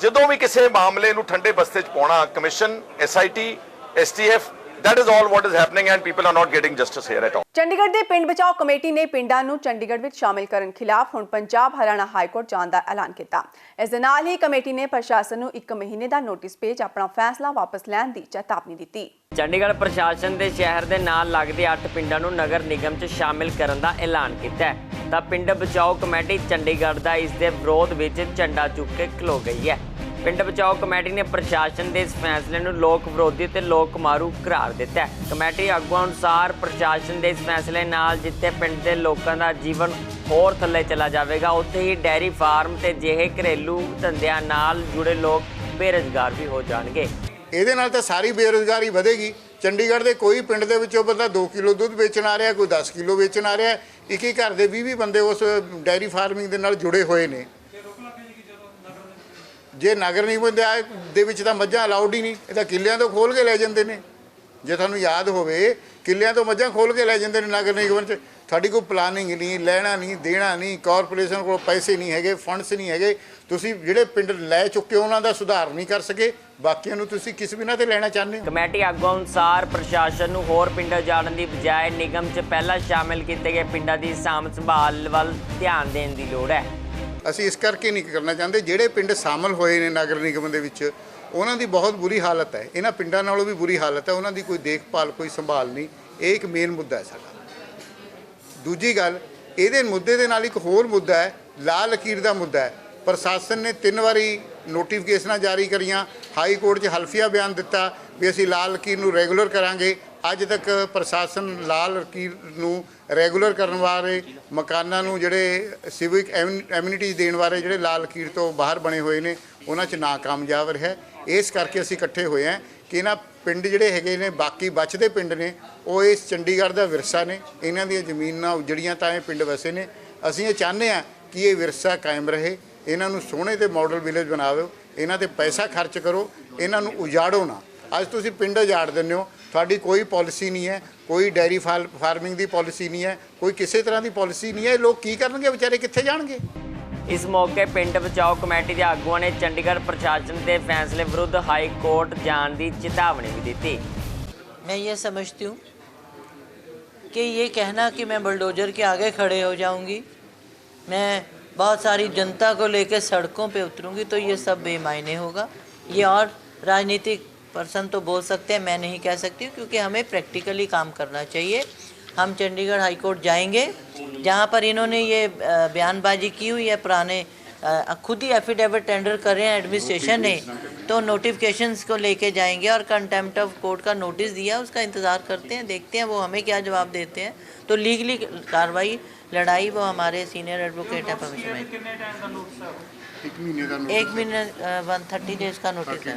ਜਦੋਂ ਵੀ ਕਿਸੇ ਮਾਮਲੇ ਨੂੰ ਠੰਡੇ ਬਸਤੇ 'ਚ ਪਾਉਣਾ, commission SIT STF that is all what is happening and people are not getting justice here at all. Chandigarh ਦੇ ਪਿੰਡ ਬਚਾਓ ਕਮੇਟੀ ਨੇ ਪਿੰਡਾਂ ਨੂੰ ਚੰਡੀਗੜ੍ਹ ਵਿੱਚ ਸ਼ਾਮਿਲ ਕਰਨ ਖਿਲਾਫ ਹੁਣ ਪੰਜਾਬ ਹਰਿਆਣਾ ਹਾਈ ਕੋਰਟ ਜਾਣ ਦਾ ਐਲਾਨ ਕੀਤਾ। ਇਸ ਦੇ ਨਾਲ ਹੀ ਕਮੇਟੀ ਨੇ ਪ੍ਰਸ਼ਾਸਨ ਨੂੰ 1 ਮਹੀਨੇ ਦਾ ਨੋਟਿਸ ਭੇਜ ਆਪਣਾ ਫੈਸਲਾ ਵਾਪਸ ਲੈਣ ਦੀ ਚੇਤਾਵਨੀ ਦਿੱਤੀ। ਚੰਡੀਗੜ੍ਹ ਪ੍ਰਸ਼ਾਸਨ ਦੇ ਸ਼ਹਿਰ ਦੇ ਨਾਲ ਲੱਗਦੇ 8 ਪਿੰਡਾਂ ਨੂੰ ਨਗਰ ਨਿਗਮ 'ਚ ਸ਼ਾਮਿਲ ਕਰਨ ਦਾ ਐਲਾਨ ਕੀਤਾ ਹੈ। ਤਾਂ ਪਿੰਡ ਬਚਾਓ ਕਮੇਟੀ ਚੰਡੀਗੜ੍ਹ ਦਾ ਇਸ ਦੇ ਵਿਰੋਧ ਵਿੱਚ ਝੰਡਾ ਚੁੱਕ ਕੇ ਖਲੋ ਗਈ ਹੈ। ਪਿੰਡ ਬਚਾਓ ਕਮੇਟੀ ਨੇ ਪ੍ਰਸ਼ਾਸਨ ਦੇ ਇਸ ਫੈਸਲੇ ਨੂੰ ਲੋਕ ਵਿਰੋਧੀ ਤੇ ਲੋਕ ਮਾਰੂ ਕਰਾਰ ਦਿੱਤਾ ਹੈ। ਕਮੇਟੀ ਆਗੂਆਂ ਅਨੁਸਾਰ ਪ੍ਰਸ਼ਾਸਨ ਦੇ ਇਸ ਫੈਸਲੇ ਨਾਲ ਜਿੱਥੇ ਪਿੰਡ ਦੇ ਲੋਕਾਂ ਦਾ ਜੀਵਨ ਹੋਰ ਥੱਲੇ ਚਲਾ ਜਾਵੇਗਾ, ਉੱਥੇ ਹੀ ਡੈਰੀ ਫਾਰਮ ਤੇ ਜਿਹੇ ਘਰੇਲੂ ਧੰਦਿਆਂ ਨਾਲ ਜੁੜੇ ਲੋਕ ਬੇਰੁਜ਼ਗਾਰ ਵੀ ਹੋ ਜਾਣਗੇ। ਇਹਦੇ ਨਾਲ ਤਾਂ ਸਾਰੀ ਬੇਰੁਜ਼ਗਾਰੀ ਵਧੇਗੀ। ਚੰਡੀਗੜ੍ਹ ਦੇ ਕੋਈ ਪਿੰਡ ਦੇ ਵਿੱਚੋਂ ਬੰਦਾ 2 ਕਿਲੋ ਦੁੱਧ ਵੇਚਣ ਆ ਰਿਹਾ, ਕੋਈ 10 ਕਿਲੋ ਵੇਚਣ ਆ ਰਿਹਾ, ਇੱਕ ਹੀ ਘਰ ਦੇ 20 20 ਬੰਦੇ ਉਸ ਡੈਰੀ ਫਾਰਮਿੰਗ ਦੇ ਨਾਲ ਜੁੜੇ ਹੋਏ ਨੇ। ਜੇ ਨਗਰ ਨਿਗਮ ਦੇ ਆ- ਦੇ ਵਿੱਚ ਤਾਂ ਮੱਝਾਂ ਅਲਾਉਡ ਹੀ ਨਹੀਂ। ਇਹ ਤਾਂ ਕਿੱਲਿਆਂ ਤੋਂ ਖੋਲ ਕੇ ਲੈ ਜਾਂਦੇ ਨੇ। ਜੇ ਤੁਹਾਨੂੰ ਯਾਦ ਹੋਵੇ ਕਿੱਲਿਆਂ ਤੋਂ ਮੱਝਾਂ ਖੋਲ ਕੇ ਲੈ ਜਾਂਦੇ ਨੇ ਨਗਰ ਨਿਗਮ 'ਚ। ਤੁਹਾਡੀ ਕੋਈ ਪਲਾਨਿੰਗ ਨਹੀਂ, ਲੈਣਾ ਨਹੀਂ, ਦੇਣਾ ਨਹੀਂ ਕਾਰਪੋਰੇਸ਼ਨ ਕੋਲ ਪੈਸੇ ਨਹੀਂ ਹੈਗੇ ਫੰਡਸ ਨਹੀਂ ਹੈਗੇ। ਤੁਸੀਂ ਜਿਹੜੇ ਪਿੰਡ ਲੈ ਚੁੱਕੇ ਹੋ, ਉਹਨਾਂ ਦਾ ਸੁਧਾਰ ਨਹੀਂ ਕਰ ਸਕੇ। ਬਾਕੀਆਂ ਨੂੰ ਤੁਸੀਂ ਕਿਸ ਬਿਨਾਂ ਤੇ ਲੈਣਾ ਚਾਹੁੰਦੇ ਹੋ? ਕਮੇਟੀ ਆਗੂਆਂ ਅਨੁਸਾਰ ਪ੍ਰਸ਼ਾਸਨ ਨੂੰ ਹੋਰ ਪਿੰਡਾਂ ਜਾਣ ਦੀ ਬਜਾਏ ਨਿਗਮ 'ਚ ਪਹਿਲਾਂ ਸ਼ਾਮਿਲ ਕੀਤੇ ਗਏ ਪਿੰਡਾਂ ਦੀ ਸਾਂਭ ਸੰਭਾਲ ਵੱਲ ਧਿਆਨ ਦੇਣ ਦੀ ਲੋੜ ਹੈ। ਅਸੀਂ ਇਸ ਕਰਕੇ ਨਹੀਂ ਕਰਨਾ ਚਾਹੁੰਦੇ। ਜਿਹੜੇ ਪਿੰਡ ਸ਼ਾਮਲ ਹੋਏ ਨੇ ਨਗਰ ਨਿਗਮ ਦੇ ਵਿੱਚ, ਉਹਨਾਂ ਦੀ ਬਹੁਤ ਬੁਰੀ ਹਾਲਤ ਹੈ। ਇਹਨਾਂ ਪਿੰਡਾਂ ਨਾਲੋਂ ਵੀ ਬੁਰੀ ਹਾਲਤ ਹੈ। ਉਹਨਾਂ ਦੀ ਕੋਈ ਦੇਖਭਾਲ, ਕੋਈ ਸੰਭਾਲ ਨਹੀਂ। ਇਹ ਇੱਕ ਮੇਨ ਮੁੱਦਾ ਹੈ ਸਾਡਾ। ਦੂਜੀ ਗੱਲ, ਇਹਦੇ ਮੁੱਦੇ ਦੇ ਨਾਲ ਇੱਕ ਹੋਰ ਮੁੱਦਾ ਹੈ। ਲਾਲ ਲਕੀਰ ਦਾ ਮੁੱਦਾ ਹੈ। ਪ੍ਰਸ਼ਾਸਨ ਨੇ ਤਿੰਨ ਵਾਰੀ ਨੋਟੀਫਿਕੇਸ਼ਨਾਂ ਜਾਰੀ ਕਰੀਆਂ। ਹਾਈ ਕੋਰਟ 'ਚ ਹਲਫੀਆ ਬਿਆਨ ਦਿੱਤਾ ਵੀ ਅਸੀਂ ਲਾਲ ਲਕੀਰ ਨੂੰ ਰੈਗੂਲਰ ਕਰਾਂਗੇ। ਅੱਜ ਤੱਕ ਪ੍ਰਸ਼ਾਸਨ ਲਾਲ ਲਕੀਰ ਨੂੰ ਰੈਗੂਲਰ ਕਰਨ ਬਾਰੇ, ਮਕਾਨਾਂ ਨੂੰ ਜਿਹੜੇ ਸਿਵਿਕ ਐਮਿਨਿਟੀਜ਼ ਦੇਣ ਬਾਰੇ ਜਿਹੜੇ ਲਾਲ ਲਕੀਰ ਤੋਂ ਬਾਹਰ ਬਣੇ ਹੋਏ ਨੇ, ਉਹਨਾਂ 'ਚ ਨਾਕਾਮਯਾਬ ਰਿਹਾ ਇਸ ਕਰਕੇ ਅਸੀਂ ਇਕੱਠੇ ਹੋਏ ਹਾਂ ਕਿ ਇਹਨਾਂ ਪਿੰਡ ਜਿਹੜੇ ਹੈਗੇ ਨੇ, ਬਾਕੀ ਬਚਦੇ ਪਿੰਡ ਨੇ, ਉਹ ਇਸ ਚੰਡੀਗੜ੍ਹ ਦਾ ਵਿਰਸਾ ਨੇ। ਇਹਨਾਂ ਦੀਆਂ ਜ਼ਮੀਨਾਂ ਉਜੜੀਆਂ ਤਾਂ ਇਹ ਪਿੰਡ ਵਸੇ ਨੇ। ਅਸੀਂ ਇਹ ਚਾਹੁੰਦੇ ਹਾਂ ਕਿ ਇਹ ਵਿਰਸਾ ਕਾਇਮ ਰਹੇ। ਇਹਨਾਂ ਨੂੰ ਸੋਹਣੇ ਤੇ ਮਾਡਲ ਵਿਲੇਜ ਬਣਾਵੋ ਇਹਨਾਂ ਤੇ ਪੈਸਾ ਖਰਚ ਕਰੋ। ਇਹਨਾਂ ਨੂੰ ਉਜਾੜੋ ਨਾ। ਅੱਜ ਤੁਸੀਂ ਪਿੰਡ ਉਜਾੜ ਦਿੰਦੇ ਹੋ ਤੁਹਾਡੀ ਕੋਈ ਪਾਲਿਸੀ ਨਹੀਂ ਹੈ ਕੋਈ dairy for- farming the policy ਨਹੀਂ ਹੈ ਕੋਈ ਕਿਸੇ ਤਰ੍ਹਾਂ ਦੀ ਪਾਲਿਸੀ ਨਹੀਂ ਹੈ ਇਹ ਲੋਕ ਕੀ ਕਰਨਗੇ ਵਿਚਾਰੇ ਕਿੱਥੇ ਜਾਣਗੇ ਇਸ ਮੌਕੇ ਪਿੰਡ ਬਚਾਓ ਕਮੇਟੀ ਦੇ ਆਗੂਆਂ ਨੇ ਚੰਡੀਗੜ੍ਹ ਪ੍ਰਸ਼ਾਸਨ ਦੇ ਫੈਸਲੇ ਵਿਰੁੱਧ ਹਾਈ ਕੋਰਟ ਜਾਣ ਦੀ ਚੇਤਾਵਨੀ ਵੀ ਦਿੱਤੀ मैं ये समझती हूँ कि ये कहना कि मैं बुलडोजर के आगे खड़े हो जाऊंगी मैं बहुत सारी जनता को लेकर सड़कों पे उतरूंगी तो ये सब बेमायने होगा ये और राजनीतिक पर्सन तो बोल सकते हैं मैं नहीं कह सकती क्योंकि हमें प्रैक्टिकली काम करना चाहिए। हम चंडीगढ़ हाई कोर्ट जाएँगे जहाँ पर इन्होंने ये बयानबाजी की हुई है पुराने खुद ही एफिडेविट टेंडर कर रहे हैं एडमिनिस्ट्रेशन ने तो नोटिफिकेशंस को लेके जाएँगे और कंटेम्प्ट ऑफ़ कोर्ट का नोटिस दिया उसका इंतज़ार करते हैं देखते हैं वो हमें क्या जवाब देते हैं। तो लीगली कार्रवाई लड़ाई वो हमारे सीनियर एडवोकेट हैं परमेश्वर एक मिनट एक महीने वन थर्टी डेज़ का नोटिस है।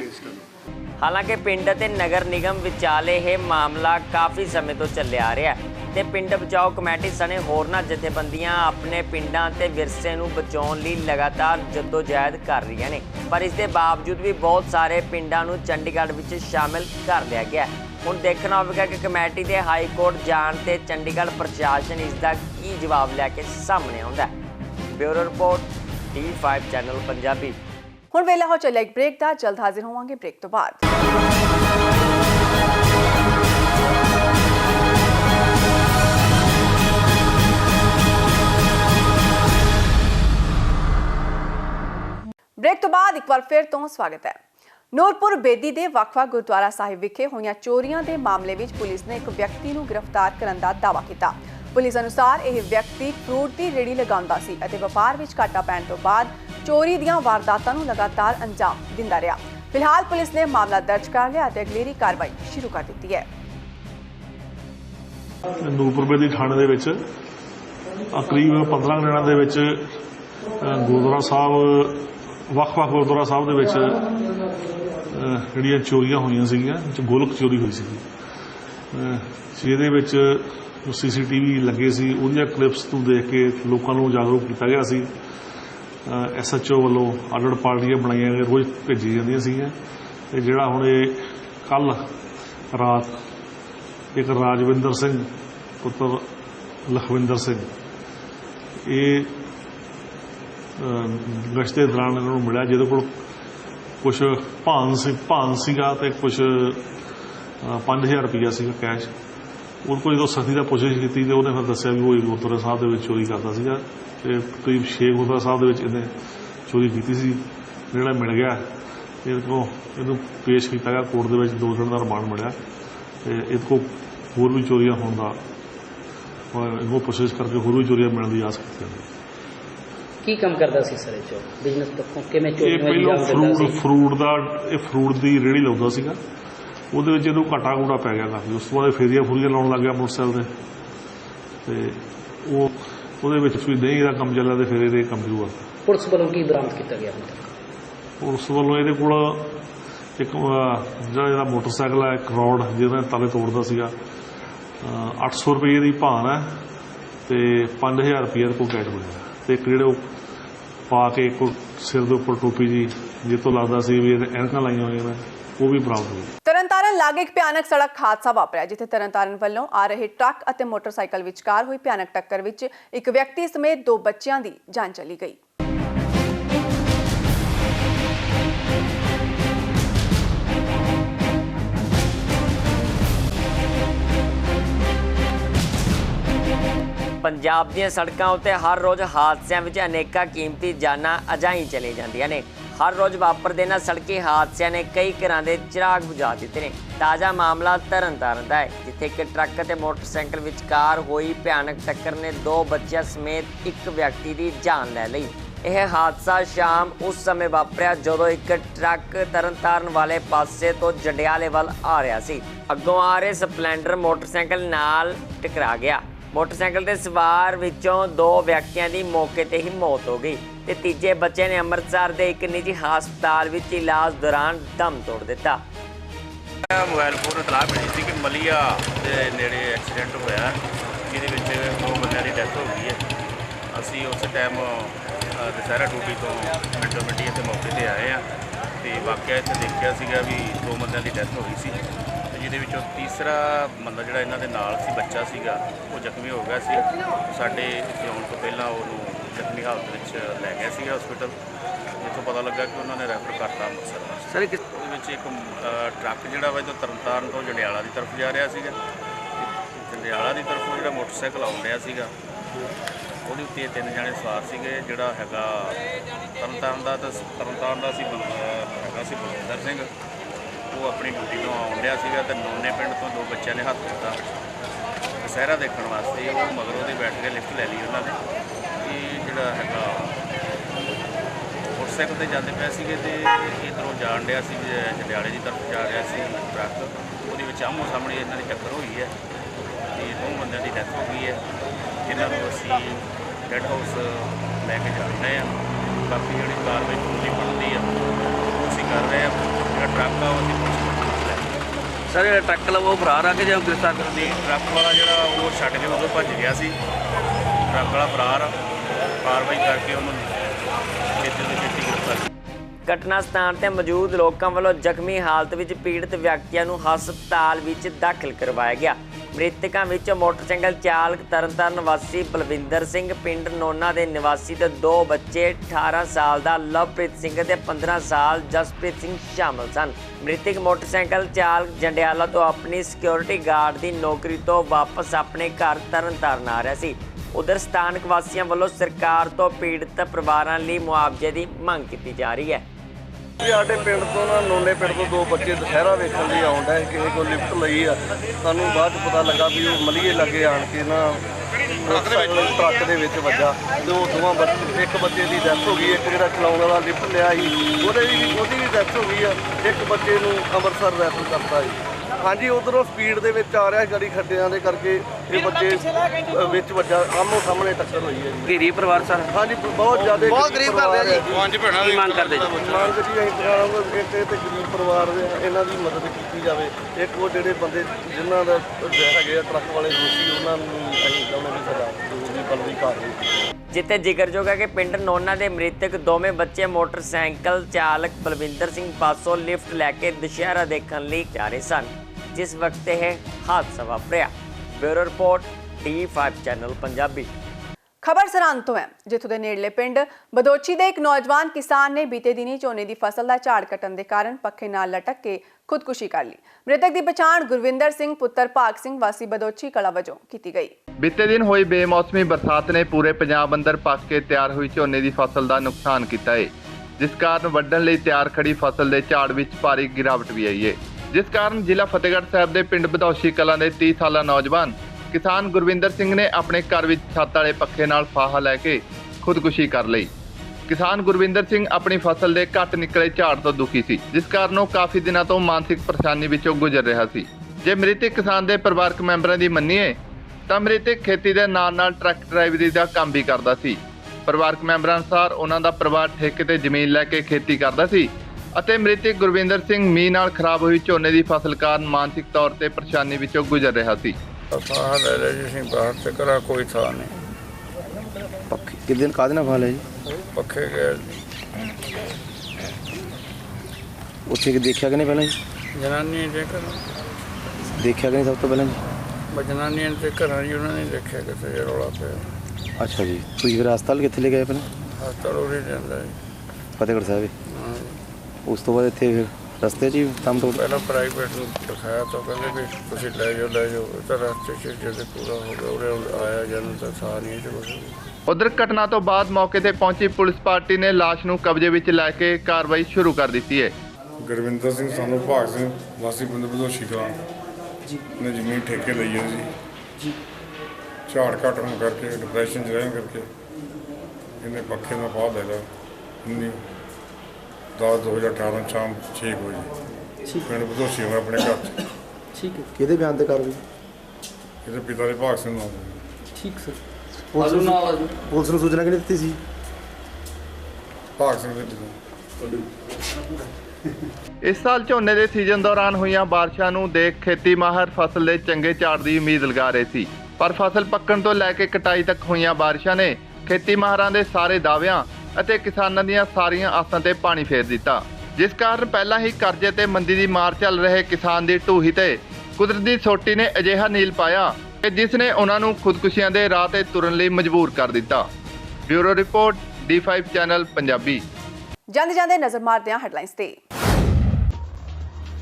ਹਾਲਾਂਕਿ ਪਿੰਡ ਅਤੇ ਨਗਰ ਨਿਗਮ ਵਿਚਾਲੇ ਇਹ ਮਾਮਲਾ ਕਾਫੀ ਸਮੇਂ ਤੋਂ ਚੱਲਿਆ ਆ ਰਿਹਾ ਹੈ ਤੇ ਪਿੰਡ ਬਚਾਓ ਕਮੇਟੀ ਸਣੇ ਹੋਰਨਾਂ ਜਥੇਬੰਦੀਆਂ ਆਪਣੇ ਪਿੰਡਾਂ ਤੇ ਵਿਰਸੇ ਨੂੰ ਬਚਾਉਣ ਲਈ ਲਗਾਤਾਰ ਜਦੋਜਹਿਦ ਕਰ ਰਹੀਆਂ ਨੇ। ਪਰ ਇਸ ਦੇ ਬਾਵਜੂਦ ਵੀ ਬਹੁਤ ਸਾਰੇ ਪਿੰਡਾਂ ਨੂੰ ਚੰਡੀਗੜ੍ਹ ਵਿੱਚ ਸ਼ਾਮਿਲ ਕਰ ਲਿਆ ਗਿਆ ਹੁਣ ਦੇਖਣਾ ਹੋਵੇਗਾ ਕਿ ਕਮੇਟੀ ਦੇ ਹਾਈ ਕੋਰਟ ਜਾਣ ਤੇ ਚੰਡੀਗੜ੍ਹ ਪ੍ਰਸ਼ਾਸਨ ਇਸ ਦਾ ਕੀ ਜਵਾਬ ਲੈ ਕੇ ਸਾਹਮਣੇ ਆਉਂਦਾ ਹੈ। Bureau report T five channel Punjabi. ਹੁਣ ਵੇਲਾ ਹੋ ਚੱਲਿਆ ਇੱਕ ਬ੍ਰੇਕ ਦਾ, ਜਲਦ ਹਾਜ਼ਰ ਹੋਵਾਂਗੇ ਬ੍ਰੇਕ ਤੋਂ ਬਾਅਦ। ਬ੍ਰੇਕ ਤੋਂ ਬਾਅਦ ਇੱਕ ਵਾਰ ਫਿਰ ਤੋਂ ਸਵਾਗਤ ਹੈ। ਨੂਰਪੁਰ ਬੇਦੀ ਦੇ ਵੱਖ-ਵੱਖ ਗੁਰਦੁਆਰਾ ਸਾਹਿਬ ਵਿਖੇ ਹੋਈਆਂ ਚੋਰੀਆਂ ਦੇ ਮਾਮਲੇ ਵਿੱਚ ਪੁਲਿਸ ਨੇ ਇੱਕ ਵਿਅਕਤੀ ਨੂੰ ਗ੍ਰਿਫਤਾਰ ਕਰਨ ਦਾ ਦਾਅਵਾ ਕੀਤਾ। ਪੁਲਿਸ ਅਨੁਸਾਰ ਇਹ ਵਿਅਕਤੀ ਫਰੂਟ ਦੀ ਰੇੜੀ ਲਗਾਉਂਦਾ ਸੀ ਅਤੇ ਵਪਾਰ ਵਿੱਚ ਘਾਟਾ ਪੈਣ ਤੋਂ ਬਾਅਦ ਚੋਰੀ ਦੀਆਂ ਵਾਰਦਾਤਾਂ ਨੂੰ ਲਗਾਤਾਰ ਅੰਜਾਮ ਦਿੰਦਾ ਰਿਹਾ। ਫਿਲਹਾਲ ਪੁਲਿਸ ਨੇ ਮਾਮਲਾ ਦਰਜ ਕਰ ਲਿਆ ਅਤੇ ਅਗਲੇਰੀ ਕਾਰਵਾਈ ਸ਼ੁਰੂ ਕਰ ਦਿੱਤੀ ਹੈ। ਨੂਰਪੁਰ ਦੀ ਥਾਣੇ ਦੇ ਵਿੱਚ ਕਰੀਬ 15 ਦਿਨਾਂ ਦੇ ਵਿੱਚ ਗੁਰਦੁਆਰਾ ਸਾਹਿਬ ਵੱਖ-ਵੱਖ ਗੁਰਦੁਆਰਾ ਸਾਹਿਬ ਦੇ ਵਿੱਚ ਜਿਹੜੀਆਂ ਚੋਰੀਆਂ ਹੋਈਆਂ ਸੀਗੀਆਂ ਚ ਗੋਲਕ ਚੋਰੀ ਹੋਈ ਸੀਗੀ। ਅ, ਜਿਹਦੇ ਵਿੱਚ ਜੋ ਸੀਸੀਟੀਵੀ ਲੱਗੇ ਸੀ ਉਹਦੀਆਂ ਕਲਿੱਪਸ ਨੂੰ ਦੇਖ ਕੇ ਲੋਕਾਂ ਨੂੰ ਜਾਗਰੂਕ ਕੀਤਾ ਗਿਆ ਸੀ। ਐਸਐਚਓ ਵੱਲੋਂ ਅੱਡ ਪਾਰਟੀਆਂ ਬਣਾਈਆਂ ਗਈਆਂ ਰੋਜ਼ ਭੇਜੀ ਜਾਂਦੀਆਂ ਸੀਗੀਆਂ। ਤੇ ਜਿਹੜਾ ਹੁਣ ਇਹ ਕੱਲ ਰਾਤ ਇੱਕ ਰਾਜਵਿੰਦਰ ਸਿੰਘ ਪੁੱਤਰ ਲਖਵਿੰਦਰ ਸਿੰਘ ਇਹ ਅਹ, ਦੌਰਾਨ ਇਹਨਾਂ ਨੂੰ ਮਿਲਿਆ ਜਿਹਦੇ ਕੋਲ ਕੁਝ ਭਾਨ ਸੀ ਭਾਨ ਸੀਗਾ ਤੇ ਕੁਝ 5000 ਰੁਪਇਆ ਸੀਗਾ ਕੈਸ਼ ਉਹਦੇ ਕੋਲ ਜਦੋਂ ਸਖਤੀ ਦਾ ਪੁੱਛਿਸ਼ ਕੀਤੀ ਤੇ ਉਹਨੇ ਫਿਰ ਦੱਸਿਆ ਵੀ ਉਹ ਇੱਕ ਗੁਰਦੁਆਰਾ ਸਾਹਿਬ ਦੇ ਵਿੱਚ ਚੋਰੀ ਕਰਦਾ ਸੀਗਾ। ਤੇ ਕਰੀਬ 6 ਗੁਰਦੁਆਰਾ ਸਾਹਿਬ ਦੇ ਵਿੱਚ ਇਹਨੇ ਚੋਰੀ ਕੀਤੀ ਸੀ ਜਿਹੜਾ ਮਿਲ ਗਿਆ ਇਹਦੇ ਕੋਲ ਇਹਨੂੰ ਪੇਸ਼ ਕੀਤਾ ਗਿਆ ਕੋਰਟ ਦੇ ਵਿੱਚ ਦੋ ਦਿਨ ਦਾ ਰਿਮਾਂਡ ਮਿਲਿਆ ਤੇ ਇਹਦੇ ਕੋਲ ਹੋਰ ਵੀ ਚੋਰੀਆਂ ਹੋਣ ਦਾ ਔਰ ਇਹਨੂੰ ਪੁੱਛਿਸ਼ ਕਰਕੇ ਹੋਰ ਵੀ ਚੋਰੀਆਂ ਮਿਲਣ ਦੀ ਆਸ ਕੀਤੀ ਜਾਂਦੀ ਹੈ। ਕੀ ਕੰਮ ਕਰਦਾ ਸੀ ਸਰ ਇਹ ਚੋਰ? ਬਿਜ਼ਨਸ ਪੱਖੋਂ ਕਿਵੇਂ ਚੋਰੀ ਇਹ ਪਹਿਲਾਂ ਫਰੂਟ ਫਰੂਟ ਦਾ ਇਹ ਫਰੂਟ ਦੀ ਰੇਹੜੀ ਲਾਉਂਦਾ ਸੀਗਾ ਉਹਦੇ ਵਿੱਚ ਇਹਨੂੰ ਘਾਟਾ ਘੂਟਾ ਪੈ ਗਿਆ ਕਾਫੀ ਉਸ ਤੋਂ ਬਾਅਦ ਫੇਰੀਆਂ ਫੁਰੀਆਂ ਲਾਉਣ ਲੱਗ ਗਿਆ ਮੋਟਰਸਾਈਕਲ ਤੇ ਤੇ ਉਹ ਉਹਦੇ ਵਿੱਚ ਵੀ ਨਹੀਂ ਇਹਦਾ ਕੰਮ ਚੱਲਿਆ ਤੇ ਫਿਰ ਇਹਦੇ ਕੰਮ ਕਰਤਾ ਪੁਲਿਸ ਵੱਲੋਂ ਕੀ ਬਰਾਮਦ ਕੀਤਾ ਗਿਆ ਹੁਣ ਤੱਕ? ਉਸ ਵੱਲੋਂ ਇਹਦੇ ਕੋਲ ਇੱਕ ਜਿਹੜਾ ਇਹਦਾ ਮੋਟਰਸਾਈਕਲ ਹੈ ਇੱਕ ਰੋਡ ਜਿਹਦੇ ਤਾਲੇ ਤੋੜਦਾ ਸੀਗਾ। ਅਹ, 800 ਰੁਪਏ ਦੀ ਭਾਨ ਹੈ ਤੇ 5000 ਰੁਪਏ ਦੇ ਕੈਸ਼ ਮਿਲਿਆ ਤੇ ਇੱਕ ਜਿਹੜੇ ਉਹ ਪਾ ਕੇ ਇੱਕ ਸਿਰ ਦੇ ਉੱਪਰ ਟੋਪੀ ਜੀ ਜਿੱਤੋਂ ਲੱਗਦਾ ਸੀ ਵੀ ਇਹਦੇ ਐਨਕਾਂ ਲਾਈਆਂ ਹੋਈਆਂ ਨੇ। ਉਹ ਵੀ ਬਰਾਮਦ ਹੋਈ ਤਰਨਤਾਰਨ ਲਾਗੇ ਇੱਕ ਭਿਆਨਕ ਸੜਕ ਹਾਦਸਾ ਵਾਪਰਿਆ ਜਿੱਥੇ ਤਰਨਤਾਰਨ ਵੱਲੋਂ ਆ ਰਹੇ ਟਰੱਕ ਅਤੇ ਮੋਟਰਸਾਈਕਲ ਵਿਚਕਾਰ ਹੋਈ ਭਿਆਨਕ ਟੱਕਰ ਵਿੱਚ ਇੱਕ ਵਿਅਕਤੀ ਸਮੇਤ ਦੋ ਬੱਚਿਆਂ ਦੀ ਜਾਨ ਚਲੀ ਗਈ। ਪੰਜਾਬ ਦੀਆਂ ਸੜਕਾਂ ਉੱਤੇ ਹਰ ਰੋਜ਼ ਹਾਦਸਿਆਂ ਵਿੱਚ ਅਨੇਕਾਂ ਕੀਮਤੀ ਜਾਨਾਂ ਅਜਾਈ ਚਲੇ ਜਾਂਦੀਆਂ ਨੇ। ਹਰ ਰੋਜ਼ ਵਾਪਰਦੇ ਇਹਨਾਂ ਸੜਕੀ ਹਾਦਸਿਆਂ ਨੇ ਕਈ ਘਰਾਂ ਦੇ ਚਿਰਾਗ ਬੁਝਾ ਦਿੱਤੇ ਨੇ। ਤਾਜ਼ਾ ਮਾਮਲਾ ਤਰਨਤਾਰਨ ਦਾ ਹੈ, ਜਿੱਥੇ ਇੱਕ ਟਰੱਕ ਅਤੇ ਮੋਟਰਸਾਈਕਲ ਵਿਚਕਾਰ ਹੋਈ ਭਿਆਨਕ ਟੱਕਰ ਨੇ ਦੋ ਬੱਚਿਆਂ ਸਮੇਤ ਇੱਕ ਵਿਅਕਤੀ ਦੀ ਜਾਨ ਲੈ ਲਈ। ਇਹ ਹਾਦਸਾ ਸ਼ਾਮ ਉਸ ਸਮੇਂ ਵਾਪਰਿਆ ਜਦੋਂ ਇੱਕ ਟਰੱਕ ਤਰਨਤਾਰਨ ਵਾਲੇ ਪਾਸੇ ਤੋਂ ਜੰਡਿਆਲੇ ਵੱਲ ਆ ਰਿਹਾ ਸੀ। ਅੱਗੋਂ ਆ ਰਹੇ ਸਪਲੈਂਡਰ ਮੋਟਰਸਾਈਕਲ ਨਾਲ ਟਕਰਾ ਗਿਆ। ਮੋਟਰਸਾਈਕਲ ਤੇ ਸਵਾਰ ਵਿੱਚੋਂ ਦੋ ਵਿਅਕਤੀਆਂ ਦੀ ਮੌਕੇ ਤੇ ਹੀ ਮੌਤ ਹੋ ਗਈ। ਤੇ ਤੀਜੇ ਬੱਚੇ ਨੇ ਅੰਮ੍ਰਿਤਸਰ ਦੇ ਇੱਕ ਨਿੱਜੀ ਹਸਪਤਾਲ ਵਿੱਚ ਇਲਾਜ ਦੌਰਾਨ ਦਮ ਤੋੜ ਦਿੱਤਾ। ਮੋਬਾਈਲ ਫੋਨ ਤੋਂ ਮਿਲੀ ਸੀ ਕਿ ਮਲੀਆ ਦੇ ਨੇੜੇ ਐਕਸੀਡੈਂਟ ਹੋਇਆ ਜਿਹਦੇ ਵਿੱਚ ਦੋ ਬੰਦਿਆਂ ਦੀ ਡੈਥ ਹੋ ਗਈ ਹੈ। ਅਸੀਂ ਉਸ ਟਾਈਮ ਦੁਸਹਿਰਾ ਡਿਊਟੀ ਤੋਂ ਮਿੰਟੋ ਮਿੰਟੀ ਇੱਥੇ ਮੌਕੇ ਤੇ ਆਏ ਆ ਤੇ ਵਾਕਿਆ ਇੱਥੇ ਦੇਖਿਆ ਸੀਗਾ ਵੀ ਦੋ ਬੰਦਿਆਂ ਦੀ ਡੈਥ ਹੋ ਗਈ ਸੀ। ਜਿਹਦੇ ਵਿੱਚੋਂ ਤੀਸਰਾ ਬੰਦਾ ਜਿਹੜਾ ਇਹਨਾਂ ਦੇ ਨਾਲ ਸੀ ਬੱਚਾ ਸੀਗਾ ਉਹ ਜ਼ਖਮੀ ਹੋ ਗਿਆ ਸੀ। ਸਾਡੇ ਇੱਥੇ ਆਉਣ ਤੋਂ ਪਹਿਲਾਂ ਉਹਨੂੰ ਜ਼ਖਮੀ ਹਾਲਤ ਵਿੱਚ ਲੈ ਗਿਆ ਸੀਗਾ ਹਸਪੀਟਲ ਜਿੱਥੋਂ ਪਤਾ ਲੱਗਾ ਕਿ ਉਹਨਾਂ ਨੇ ਰੈਫਰ ਕਰਤਾ ਅੰਮ੍ਰਿਤਸਰ ਸਰ ਉਹਦੇ ਵਿੱਚ ਇੱਕ ਟਰੱਕ ਜਿਹੜਾ ਵਾ ਇੱਥੋਂ ਤਰਨਤਾਰਨ ਤੋਂ ਜੰਡਿਆਲਾ ਦੀ ਤਰਫ ਜਾ ਰਿਹਾ ਸੀਗਾ। ਜੰਡਿਆਲਾ ਦੀ ਤਰਫੋਂ ਜਿਹੜਾ ਮੋਟਰਸਾਈਕਲ ਆਉਣ ਰਿਹਾ ਸੀਗਾ ਉਹਦੇ ਉੱਤੇ ਤਿੰਨ ਜਣੇ ਸਵਾਰ ਸੀਗੇ ਜਿਹੜਾ ਹੈਗਾ ਤਰਨਤਾਰਨ ਦਾ ਤਾਂ ਤਰਨਤਾਰਨ ਦਾ ਸੀ ਹੈਗਾ ਸੀ ਬਲਵਿੰਦਰ ਸਿੰਘ। ਉਹ ਆਪਣੀ ਡਿਊਟੀ ਤੋਂ ਆਉਣ ਡਿਆ ਸੀਗਾ ਤੇ ਨੋਨੇ ਪਿੰਡ ਤੋਂ ਦੋ ਬੱਚਿਆਂ ਨੇ ਹੱਥ ਦਿੱਤਾ। ਦੁਸਹਿਰਾ ਦੇਖਣ ਵਾਸਤੇ ਉਹ ਮਗਰੋਂ ਦੇ ਬੈਠ ਕੇ ਲਿਫਟ ਲੈ ਲਈ ਉਹਨਾਂ ਨੇ ਇਹ ਜਿਹੜਾ ਹੈਗਾ ਮੋਟਰਸਾਈਕਲ ਤੇ ਜਾਂਦੇ ਪਏ ਸੀਗੇ ਤੇ ਇਧਰੋਂ ਜਾਣ ਡਿਆ ਸੀ ਜ- ਜੰਡਿਆਲੇ ਦੀ ਤਰਫ ਜਾ ਰਿਹਾ ਸੀ ਟਰੱਕ। ਉਹਦੇ ਵਿੱਚ ਆਮੋ ਸਾਹਮਣੇ ਇਹਨਾਂ ਦੀ ਟੱਕਰ ਹੋਈ ਹੈ ਤੇ ਦੋ ਬੰਦਿਆਂ ਦੀ ਡੈਥ ਹੋ ਗਈ ਹੈ। ਇਹਨਾਂ ਨੂੰ ਅਸੀਂ ਡੈਡ ਹਾਊਸ ਲੈ ਕੇ ਜਾ ਰਹੇ ਹਾਂ। ਬਾਕੀ ਜਿਹੜੀ ਕਾਰਵਾਈ ਪੂਰੀ ਬਣਦੀ ਆ, ਉਹ ਅਸੀਂ ਕਰ ਰਹੇ ਹਾਂ। ਜਿਹੜਾ ਟਰੱਕ ਆ ਉਹ ਅਸੀਂ ਪੁਲਿਸ ਕੋਲ ਲੈ ਕੇ ਸਰ ਜਿਹੜਾ ਟਰੱਕ ਉਹ ਫਰਾਰ ਆ ਕੇ ਜਾਂ ਗ੍ਰਿਫਤਾਰ ਕਰ ਤੇ ਟਰੱਕ ਵਾਲਾ ਜਿਹੜਾ ਉਹ ਛੱਡ ਕੇ ਉਦੋਂ ਭੱਜ ਗਿਆ ਸੀ। ਟਰੱਕ ਵਾਲਾ ਫਰਾਰ ਆ। ਕਾਰਵਾਈ ਕਰਕੇ ਉਹਨੂੰ ਛੇਤੀ ਤੋਂ ਛੇਤੀ ਗ੍ਰਿਫਤਾਰ ਕੀਤਾ। ਘਟਨਾ ਸਥਾਨ ਤੇ ਮੌਜੂਦ ਲੋਕਾਂ ਵੱਲੋਂ ਜ਼ਖਮੀ ਹਾਲਤ ਵਿੱਚ ਪੀੜਤ ਵਿਅਕਤੀਆਂ ਨੂੰ ਹਸਪਤਾਲ ਵਿੱਚ ਦਾਖਲ ਕਰਵਾਇਆ ਗਿਆ। ਮ੍ਰਿਤਕਾਂ ਵਿੱਚ ਮੋਟਰਸਾਈਕਲ ਚਾਲਕ ਤਰਨਤਾਰਨ ਵਾਸੀ ਬਲਵਿੰਦਰ ਸਿੰਘ, ਪਿੰਡ ਨੋਨਾ ਦੇ ਨਿਵਾਸੀ ਤੇ ਦੋ ਬੱਚੇ 18 ਸਾਲ ਦਾ ਲਵਪ੍ਰੀਤ ਸਿੰਘ ਤੇ 15 ਸਾਲ ਜਸਪ੍ਰੀਤ ਸਿੰਘ ਸ਼ਾਮਲ ਸਨ। ਮ੍ਰਿਤਕ ਮੋਟਰਸਾਈਕਲ ਚਾਲਕ ਜੰਡਿਆਲਾ ਤੋਂ ਆਪਣੀ ਸਿਕਿਉਰਿਟੀ ਗਾਰਡ ਦੀ ਨੌਕਰੀ ਤੋਂ ਵਾਪਸ ਆਪਣੇ ਘਰ ਤਰਨਤਾਰਨ ਆ ਰਿਹਾ ਸੀ। ਉਧਰ ਸਥਾਨਕ ਵਾਸੀਆਂ ਵੱਲੋਂ ਸਰਕਾਰ ਤੋਂ ਪੀੜਤ ਪਰਿਵਾਰਾਂ ਲਈ ਮੁਆਵਜ਼ੇ ਦੀ ਮੰਗ ਕੀਤੀ ਜਾ ਰਹੀ ਹੈ। ਜੀ, ਸਾਡੇ ਪਿੰਡ ਤੋਂ ਨਾ, ਨੋਨੇ ਪਿੰਡ ਤੋਂ ਦੋ ਬੱਚੇ ਦੁਸਹਿਰਾ ਵੇਖਣ ਲਈ ਆਉਂਦਾ ਹੈ, ਕਿਸੇ ਕੋਲ ਲਿਫਟ ਲਈ ਆ। ਸਾਨੂੰ ਬਾਅਦ ਚ ਪਤਾ ਲੱਗਾ ਵੀ ਉਹ ਮਲੀਏ ਲੱਗੇ ਆਣ ਕੇ ਨਾ ਟਰੱਕ ਦੇ ਵਿੱਚ ਵੱਜਾ। ਤੇ ਉਹ ਦੋਵਾਂ ਬੱਚੇ, ਇੱਕ ਬੱਚੇ ਦੀ ਡੈਥ ਹੋ ਗਈ, ਇੱਕ ਜਿਹੜਾ ਚਲਾਉਣ ਵਾਲਾ ਲਿਫਟ ਲਿਆ ਸੀ ਉਹਦੇ ਵੀ, ਉਹਦੀ ਵੀ ਡੈਥ ਹੋ ਗਈ ਆ। ਇੱਕ ਬੱਚੇ ਨੂੰ ਅੰਮ੍ਰਿਤਸਰ ਰੈਫਰ ਕਰਤਾ ਜੀ। ਹਾਂਜੀ ਉਧਰੋਂ ਸਪੀਡ ਦੇ ਵਿੱਚ ਆ ਰਿਹਾ ਗਾੜੀ ਖੱਡਿਆਂ ਦੇ ਕਰਕੇ ਇਹ ਬੱਚੇ ਵਿੱਚ ਵੱਜਾ ਆਮੋ ਸਾਹਮਣੇ ਟੱਕਰ ਹੋਈ ਹੈ ਜੀ। ਗਰੀਬ ਪਰਿਵਾਰ ਸਰ? ਹਾਂਜੀ ਬਹੁਤ ਜ਼ਿਆਦਾ ਬਹੁਤ ਗਰੀਬ ਕਰਦੇ ਆ ਜੀ। ਪੰਜ ਭੈਣਾਂ ਕੀ ਮੰਗ ਕਰਦੇ ਜੀ? ਮੰਗ ਜੀ ਅਸੀਂ ਕਰਾਂਗੇ ਇਹ ਤੇ ਗਰੀਬ ਪਰਿਵਾਰ ਦੇ ਇਹਨਾਂ ਦੀ ਮਦਦ ਕੀਤੀ ਜਾਵੇ। ਇੱਕ ਉਹ ਜਿਹੜੇ ਬੰਦੇ ਜਿਨ੍ਹਾਂ ਦਾ ਹੈਗੇ ਆ ਟਰੱਕ ਵਾਲੇ ਦੋਸ਼ੀ ਉਹਨਾਂ ਨੂੰ ਅਸੀਂ ਚਾਹੁੰਦੇ ਵੀ ਸਜ਼ਾ ਜ਼ਰੂਰ ਦੀ ਬਲਦੀ ਕਾਰਵਾਈ ਜਿੱਥੇ ਜ਼ਿਕਰਯੋਗ ਹੈ ਕਿ ਪਿੰਡ ਨੋਨਾ ਦੇ ਮ੍ਰਿਤਕ ਦੋਵੇਂ ਬੱਚੇ ਮੋਟਰਸਾਈਕਲ ਚਾਲਕ ਬਲਵਿੰਦਰ ਸਿੰਘ ਪਾਸੋਂ ਲਿਫਟ ਲੈ ਕੇ ਦੁਸ਼ਹਿਰਾ ਦੇਖਣ ਲਈ ਜਾ ਰਹੇ ਸਨ। ਜਿਸ ਵਕਤ ਇਹ ਹਾਦਸਾ ਵਾਪਰਿਆ। Bureau report T five channel Punjabi. ਖਬਰ ਸਰਹੰਦ ਤੋਂ ਹੈ ਜਿੱਥੋਂ ਦੇ ਨੇੜਲੇ ਪਿੰਡ ਬਦੋਚੀ ਦੇ ਇੱਕ ਨੌਜਵਾਨ ਕਿਸਾਨ ਨੇ ਬੀਤੇ ਦਿਨੀ ਝੋਨੇ ਦੀ ਫਸਲ ਦਾ ਝਾੜ ਕੱਟਣ ਦੇ ਕਾਰਨ ਪੱਖੇ ਨਾਲ ਲਟਕ ਕੇ ਖੁਦਕੁਸ਼ੀ ਕਰ ਲਈ। ਮ੍ਰਿਤਕ ਦੀ ਪਛਾਣ ਗੁਰਵਿੰਦਰ ਸਿੰਘ ਪੁੱਤਰ ਭਾਗ ਸਿੰਘ ਵਾਸੀ ਬਦੋਚੀ ਕਲਾ ਵਜੋਂ ਕੀਤੀ ਗਈ। ਬੀਤੇ ਦਿਨ ਹੋਈ ਬੇਮੌਸਮੀ ਬਰਸਾਤ ਨੇ ਪੂਰੇ ਪੰਜਾਬ ਅੰਦਰ ਪੱਕ ਕੇ ਤਿਆਰ ਹੋਈ ਝੋਨੇ ਦੀ ਫਸਲ ਦਾ ਨੁਕਸਾਨ ਕੀਤਾ ਹੈ ਜਿਸ ਕਾਰਨ ਵੱਢਣ ਲਈ ਤਿਆਰ ਖੜੀ ਫਸਲ ਦੇ ਝਾੜ ਵਿੱਚ ਭਾਰੀ ਗਿਰਾਵਟ ਵੀ ਆਈ ਹੈ ਜਿਸ ਕਾਰਨ ਜ਼ਿਲ੍ਹਾ ਫਤਿਹਗੜ੍ਹ ਸਾਹਿਬ ਦੇ ਪਿੰਡ ਬਦੌਸ਼ੀ ਕਲਾਂ ਦੇ 30 ਸਾਲਾ ਨੌਜਵਾਨ ਕਿਸਾਨ ਗੁਰਵਿੰਦਰ ਸਿੰਘ ਨੇ ਆਪਣੇ ਘਰ ਵਿੱਚ ਛੱਤ ਵਾਲੇ ਪੱਖੇ ਨਾਲ ਫਾਹਾ ਲੈ ਕੇ ਖੁਦਕੁਸ਼ੀ ਕਰ ਲਈ। ਕਿਸਾਨ ਗੁਰਵਿੰਦਰ ਸਿੰਘ ਆਪਣੀ ਫਸਲ ਦੇ ਘੱਟ ਨਿਕਲੇ ਝਾੜ ਤੋਂ ਦੁਖੀ ਸੀ, ਜਿਸ ਕਾਰਨ ਉਹ ਕਾਫੀ ਦਿਨਾਂ ਤੋਂ ਮਾਨਸਿਕ ਪਰੇਸ਼ਾਨੀ ਵਿੱਚੋਂ ਗੁਜ਼ਰ ਰਿਹਾ ਸੀ। ਜੇ ਮ੍ਰਿਤਕ ਕਿਸਾਨ ਦੇ ਪਰਿਵਾਰਕ ਮੈਂਬਰਾਂ ਦੀ ਮੰਨੀਏ, ਤਾਂ ਮ੍ਰਿਤਕ ਖੇਤੀ ਦੇ ਨਾਲ-ਨਾਲ ਟਰੱਕ ਡਰਾਈਵਰੀ ਦਾ ਕੰਮ ਵੀ ਕਰਦਾ ਸੀ। ਪਰਿਵਾਰਕ ਮੈਂਬਰਾਂ ਅਨੁਸਾਰ ਉਹਨਾਂ ਦਾ ਪਰਿਵਾਰ ਠੇਕੇ ਤੇ ਜ਼ਮੀਨ ਲੈ ਕੇ ਖੇਤੀ ਕਰਦਾ ਸੀ ਅਤੇ ਮ੍ਰਿਤਕ ਗੁਰਵਿੰਦਰ ਸਿੰਘ ਮੀਂਹ ਨਾਲ ਖਰਾਬ ਹੋਈ ਝੋਨੇ ਦੀ ਫਸਲ ਕਾਰਨ ਮਾਨਸਿਕ ਤੌਰ ਤੇ ਪਰੇਸ਼ਾਨੀ ਵਿੱਚੋਂ ਗੁਜ਼ਰ ਰਿਹਾ ਸੀ। ਫਾਹਾ ਲੈ ਲੈ ਜੀ ਅਸੀਂ ਬਾਹਰ ਤੇ ਕਰਾ ਕੋਈ ਥਾਂ ਨਹੀਂ। ਪੱਖੇ ਕਿੰਨੇ ਦਿਨ ਕਾਹਦੇ ਨਾਲ ਫਾਲ ਹੈ ਜੀ? ਪੱਖੇ ਗਏ ਉੱਥੇ ਕਿ ਦੇਖਿਆ ਕਿ ਨਹੀਂ ਪਹਿਲਾਂ ਜੀ? ਜਨਾਨੀ ਦੇ ਘਰ। ਦੇਖਿਆ ਕਿ ਨਹੀਂ ਸਭ ਤੋਂ ਪਹਿਲਾਂ ਜੀ? ਜਨਾਨੀਆਂ ਦੇ ਘਰਾਂ ਜੀ ਉਹਨਾਂ ਨੇ ਦੇਖਿਆ ਕਿਤੇ ਇਹ ਰੌਲਾ ਪਿਆ। ਅੱਛਾ ਜੀ ਤੁਸੀਂ ਫਿਰ ਹਸਪਤਾਲ ਕਿੱਥੇ ਲੈ ਗਏ ਪਹਿਲਾਂ ਹਸਪਤਾਲ ਉਰੇ ਜਾਂਦਾ ਜੀ। ਫਤਿਹਗੜ੍ਹ ਸਾਹਿਬ। ਹਾਂ। ਜੀ। ਉਸ ਤੋਂ ਬਾਅਦ ਇੱਥੇ ਫਿਰ ਰਸਤੇ 'ਚ ਹੀ ਕੰਮ ਤੋਂ ਪਹਿਲਾਂ ਪ੍ਰਾਈਵੇਟ ਨੂੰ ਦਿਖਾਇਆ ਤਾਂ ਕਹਿੰਦੇ ਵੀ ਤੁਸੀਂ ਲੈ ਜਾਓ ਲੈ ਜਾਓ। ਇਹ ਤਾਂ ਰਸਤੇ 'ਚ ਜਦੋਂ ਪੂਰਾ ਹੋ ਗਿਆ ਉਰੇ ਆਇਆ ਜਨ ਤਾਂ ਸਾਹ ਨਹੀਂ ਚਲੋ। ਉਧਰ ਘਟਨਾ ਤੋਂ ਬਾਅਦ ਮੌਕੇ ਤੇ ਪਹੁੰਚੀ ਪੁਲਿਸ ਪਾਰਟੀ ਨੇ ਲਾਸ਼ ਨੂੰ ਕਬਜ਼ੇ ਵਿੱਚ ਲੈ ਕੇ ਕਾਰਵਾਈ ਸ਼ੁਰੂ ਕਰ ਦਿੱਤੀ ਹੈ। ਗੁਰਵਿੰਦਰ ਸਿੰਘ ਸਾਨੂੰ ਭਾਗ ਸਿੰਘ ਵਾਸੀ ਪਿੰਡ ਬਦੋਸ਼ੀ ਕਲਾਂ ਜੀ। ਨੇ ਜ਼ਮੀਨ ਠੇਕੇ ਲਈ ਹੈ ਜੀ। ਜੀ। ਝਾੜ ਘੱਟ ਹੋਣ ਕਰਕੇ ਡਿਪਰੈਸ਼ਨ ਚ ਰਹਿਣ ਕਰਕੇ ਇਹਨੇ ਪੱਖੇ ਨਾਲ ਬਾਹਰ ਲੈ ਲਿਆ। ਇੰਨੀ 10 2018 ਸ਼ਾਮ 6 ਵਜੇ। ਪਿੰਡ ਬਦੋਸ਼ੀ ਮੈਂ ਆਪਣੇ ਘਰ 'ਚ। ਠੀਕ ਹੈ। ਕਿਹਦੇ ਬਿਆਨ ਤੇ ਕਾਰਵਾਈ? ਇਹਦੇ ਪਿਤਾ ਦੇ ਭਾਗ ਸਿੰਘ ਨਾਮ ਠੀਕ ਸਰ। ਪੁਲਿਸ ਨੂੰ ਪੁਲਿਸ ਨੂੰ ਸੂਚਨਾ ਕਿਹਨੇ ਦਿੱਤੀ ਸੀ? ਭਾਗ ਸਿੰਘ ਦੇ ਪਿਤਾ। ਇਸ ਸਾਲ ਝੋਨੇ ਦੇ ਸੀਜ਼ਨ ਦੌਰਾਨ ਹੋਈਆਂ ਬਾਰਿਸ਼ਾਂ ਨੂੰ ਦੇਖ ਖੇਤੀ ਮਾਹਰ ਫਸਲ ਦੇ ਚੰਗੇ ਝਾੜ ਦੀ ਉਮੀਦ ਲਗਾ ਰਹੇ ਸੀ। ਪਰ ਫਸਲ ਪੱਕਣ ਤੋਂ ਲੈ ਕੇ ਕਟਾਈ ਤੱਕ ਹੋਈਆਂ ਬਾਰਿਸ਼ਾਂ ਨੇ ਖੇਤੀ ਮਾਹਰਾਂ ਦੇ ਸਾਰੇ ਦਾਅਵਿਆਂ ਅਤੇ ਕਿਸਾਨਾਂ ਦੀਆਂ ਸਾਰੀਆਂ ਆਸਾਂ ਤੇ ਪਾਣੀ ਫੇਰ ਦਿੱਤਾ। ਜਿਸ ਕਾਰਨ ਪਹਿਲਾਂ ਹੀ ਕਰਜ਼ੇ ਤੇ ਮੰਦੀ ਦੀ ਮਾਰ ਚੱਲ ਰਹੇ ਕਿਸਾਨ ਦੀ ਢੂਹੀ ਤੇ ਕੁਦਰਤ ਸੋਟੀ ਨੇ ਅਜਿਹਾ ਨੀਲ ਪਾਇਆ ਕਿ ਜਿਸ ਨੇ ਉਹਨਾਂ ਨੂੰ ਖੁਦਕੁਸ਼ੀਆਂ ਦੇ ਰਾਹ ਤੇ ਤੁਰਨ ਲਈ ਮਜਬੂਰ ਕਰ ਦਿੱਤਾ। Bureau report D5 channel, Punjabi. ਜਾਂਦੇ ਜਾਂਦੇ ਨਜ਼ਰ ਮਾਰਦੇ ਹਾਂ ਹੈਡਲਾਈਨਸ ਤੇ।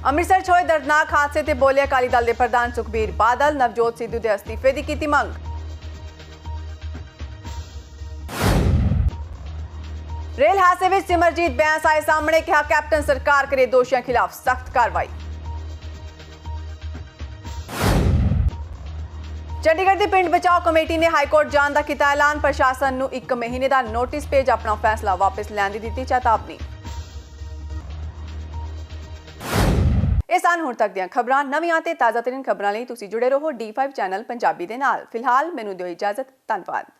ਅੰਮ੍ਰਿਤਸਰ 'ਚ ਹੋਏ ਦਰਦਨਾਕ ਹਾਦਸੇ ਤੇ ਬੋਲੇ ਅਕਾਲੀ ਦਲ ਦੇ ਪ੍ਰਧਾਨ ਸੁਖਬੀਰ ਬਾਦਲ, ਨਵਜੋਤ ਸਿੱਧੂ ਦੇ ਅਸਤੀਫੇ ਦੀ ਕੀਤੀ ਮੰਗ। ਰੇਲ ਹਾਦਸੇ ਵਿੱਚ ਸਿਮਰਜੀਤ ਬੈਂਸ ਆਏ ਸਾਹਮਣੇ ਕਿਹਾ, ਕੈਪਟਨ ਸਰਕਾਰ ਕਰੇ ਦੋਸ਼ੀਆਂ ਖਿਲਾਫ ਸਖਤ ਕਾਰਵਾਈ। ਚੰਡੀਗੜ੍ਹ ਦੀ ਪਿੰਡ ਬਚਾਓ ਕਮੇਟੀ ਨੇ ਹਾਈ ਕੋਰਟ ਜਾਣ ਦਾ ਕੀਤਾ ਐਲਾਨ। ਪ੍ਰਸ਼ਾਸਨ ਨੂੰ 1 ਮਹੀਨੇ ਦਾ ਨੋਟਿਸ ਭੇਜ ਆਪਣਾ ਫੈਸਲਾ ਵਾਪਸ ਲੈਣ ਦੀ ਦਿੱਤੀ ਚੇਤਾਵਨੀ। ਇਹ ਸਨ ਹੁਣ ਤੱਕ ਦੀਆਂ ਖਬਰਾਂ। ਨਵੀਆਂ ਤੇ ਤਾਜ਼ਾਤਰੀਨ ਖਬਰਾਂ ਲਈ ਤੁਸੀਂ ਜੁੜੇ ਰਹੋ D5 ਚੈਨਲ ਪੰਜਾਬੀ ਦੇ ਨਾਲ। ਫਿਲਹਾਲ ਮੈਨੂੰ ਦਿਓ ਇਜਾਜ਼ਤ। ਧੰਨਵਾਦ।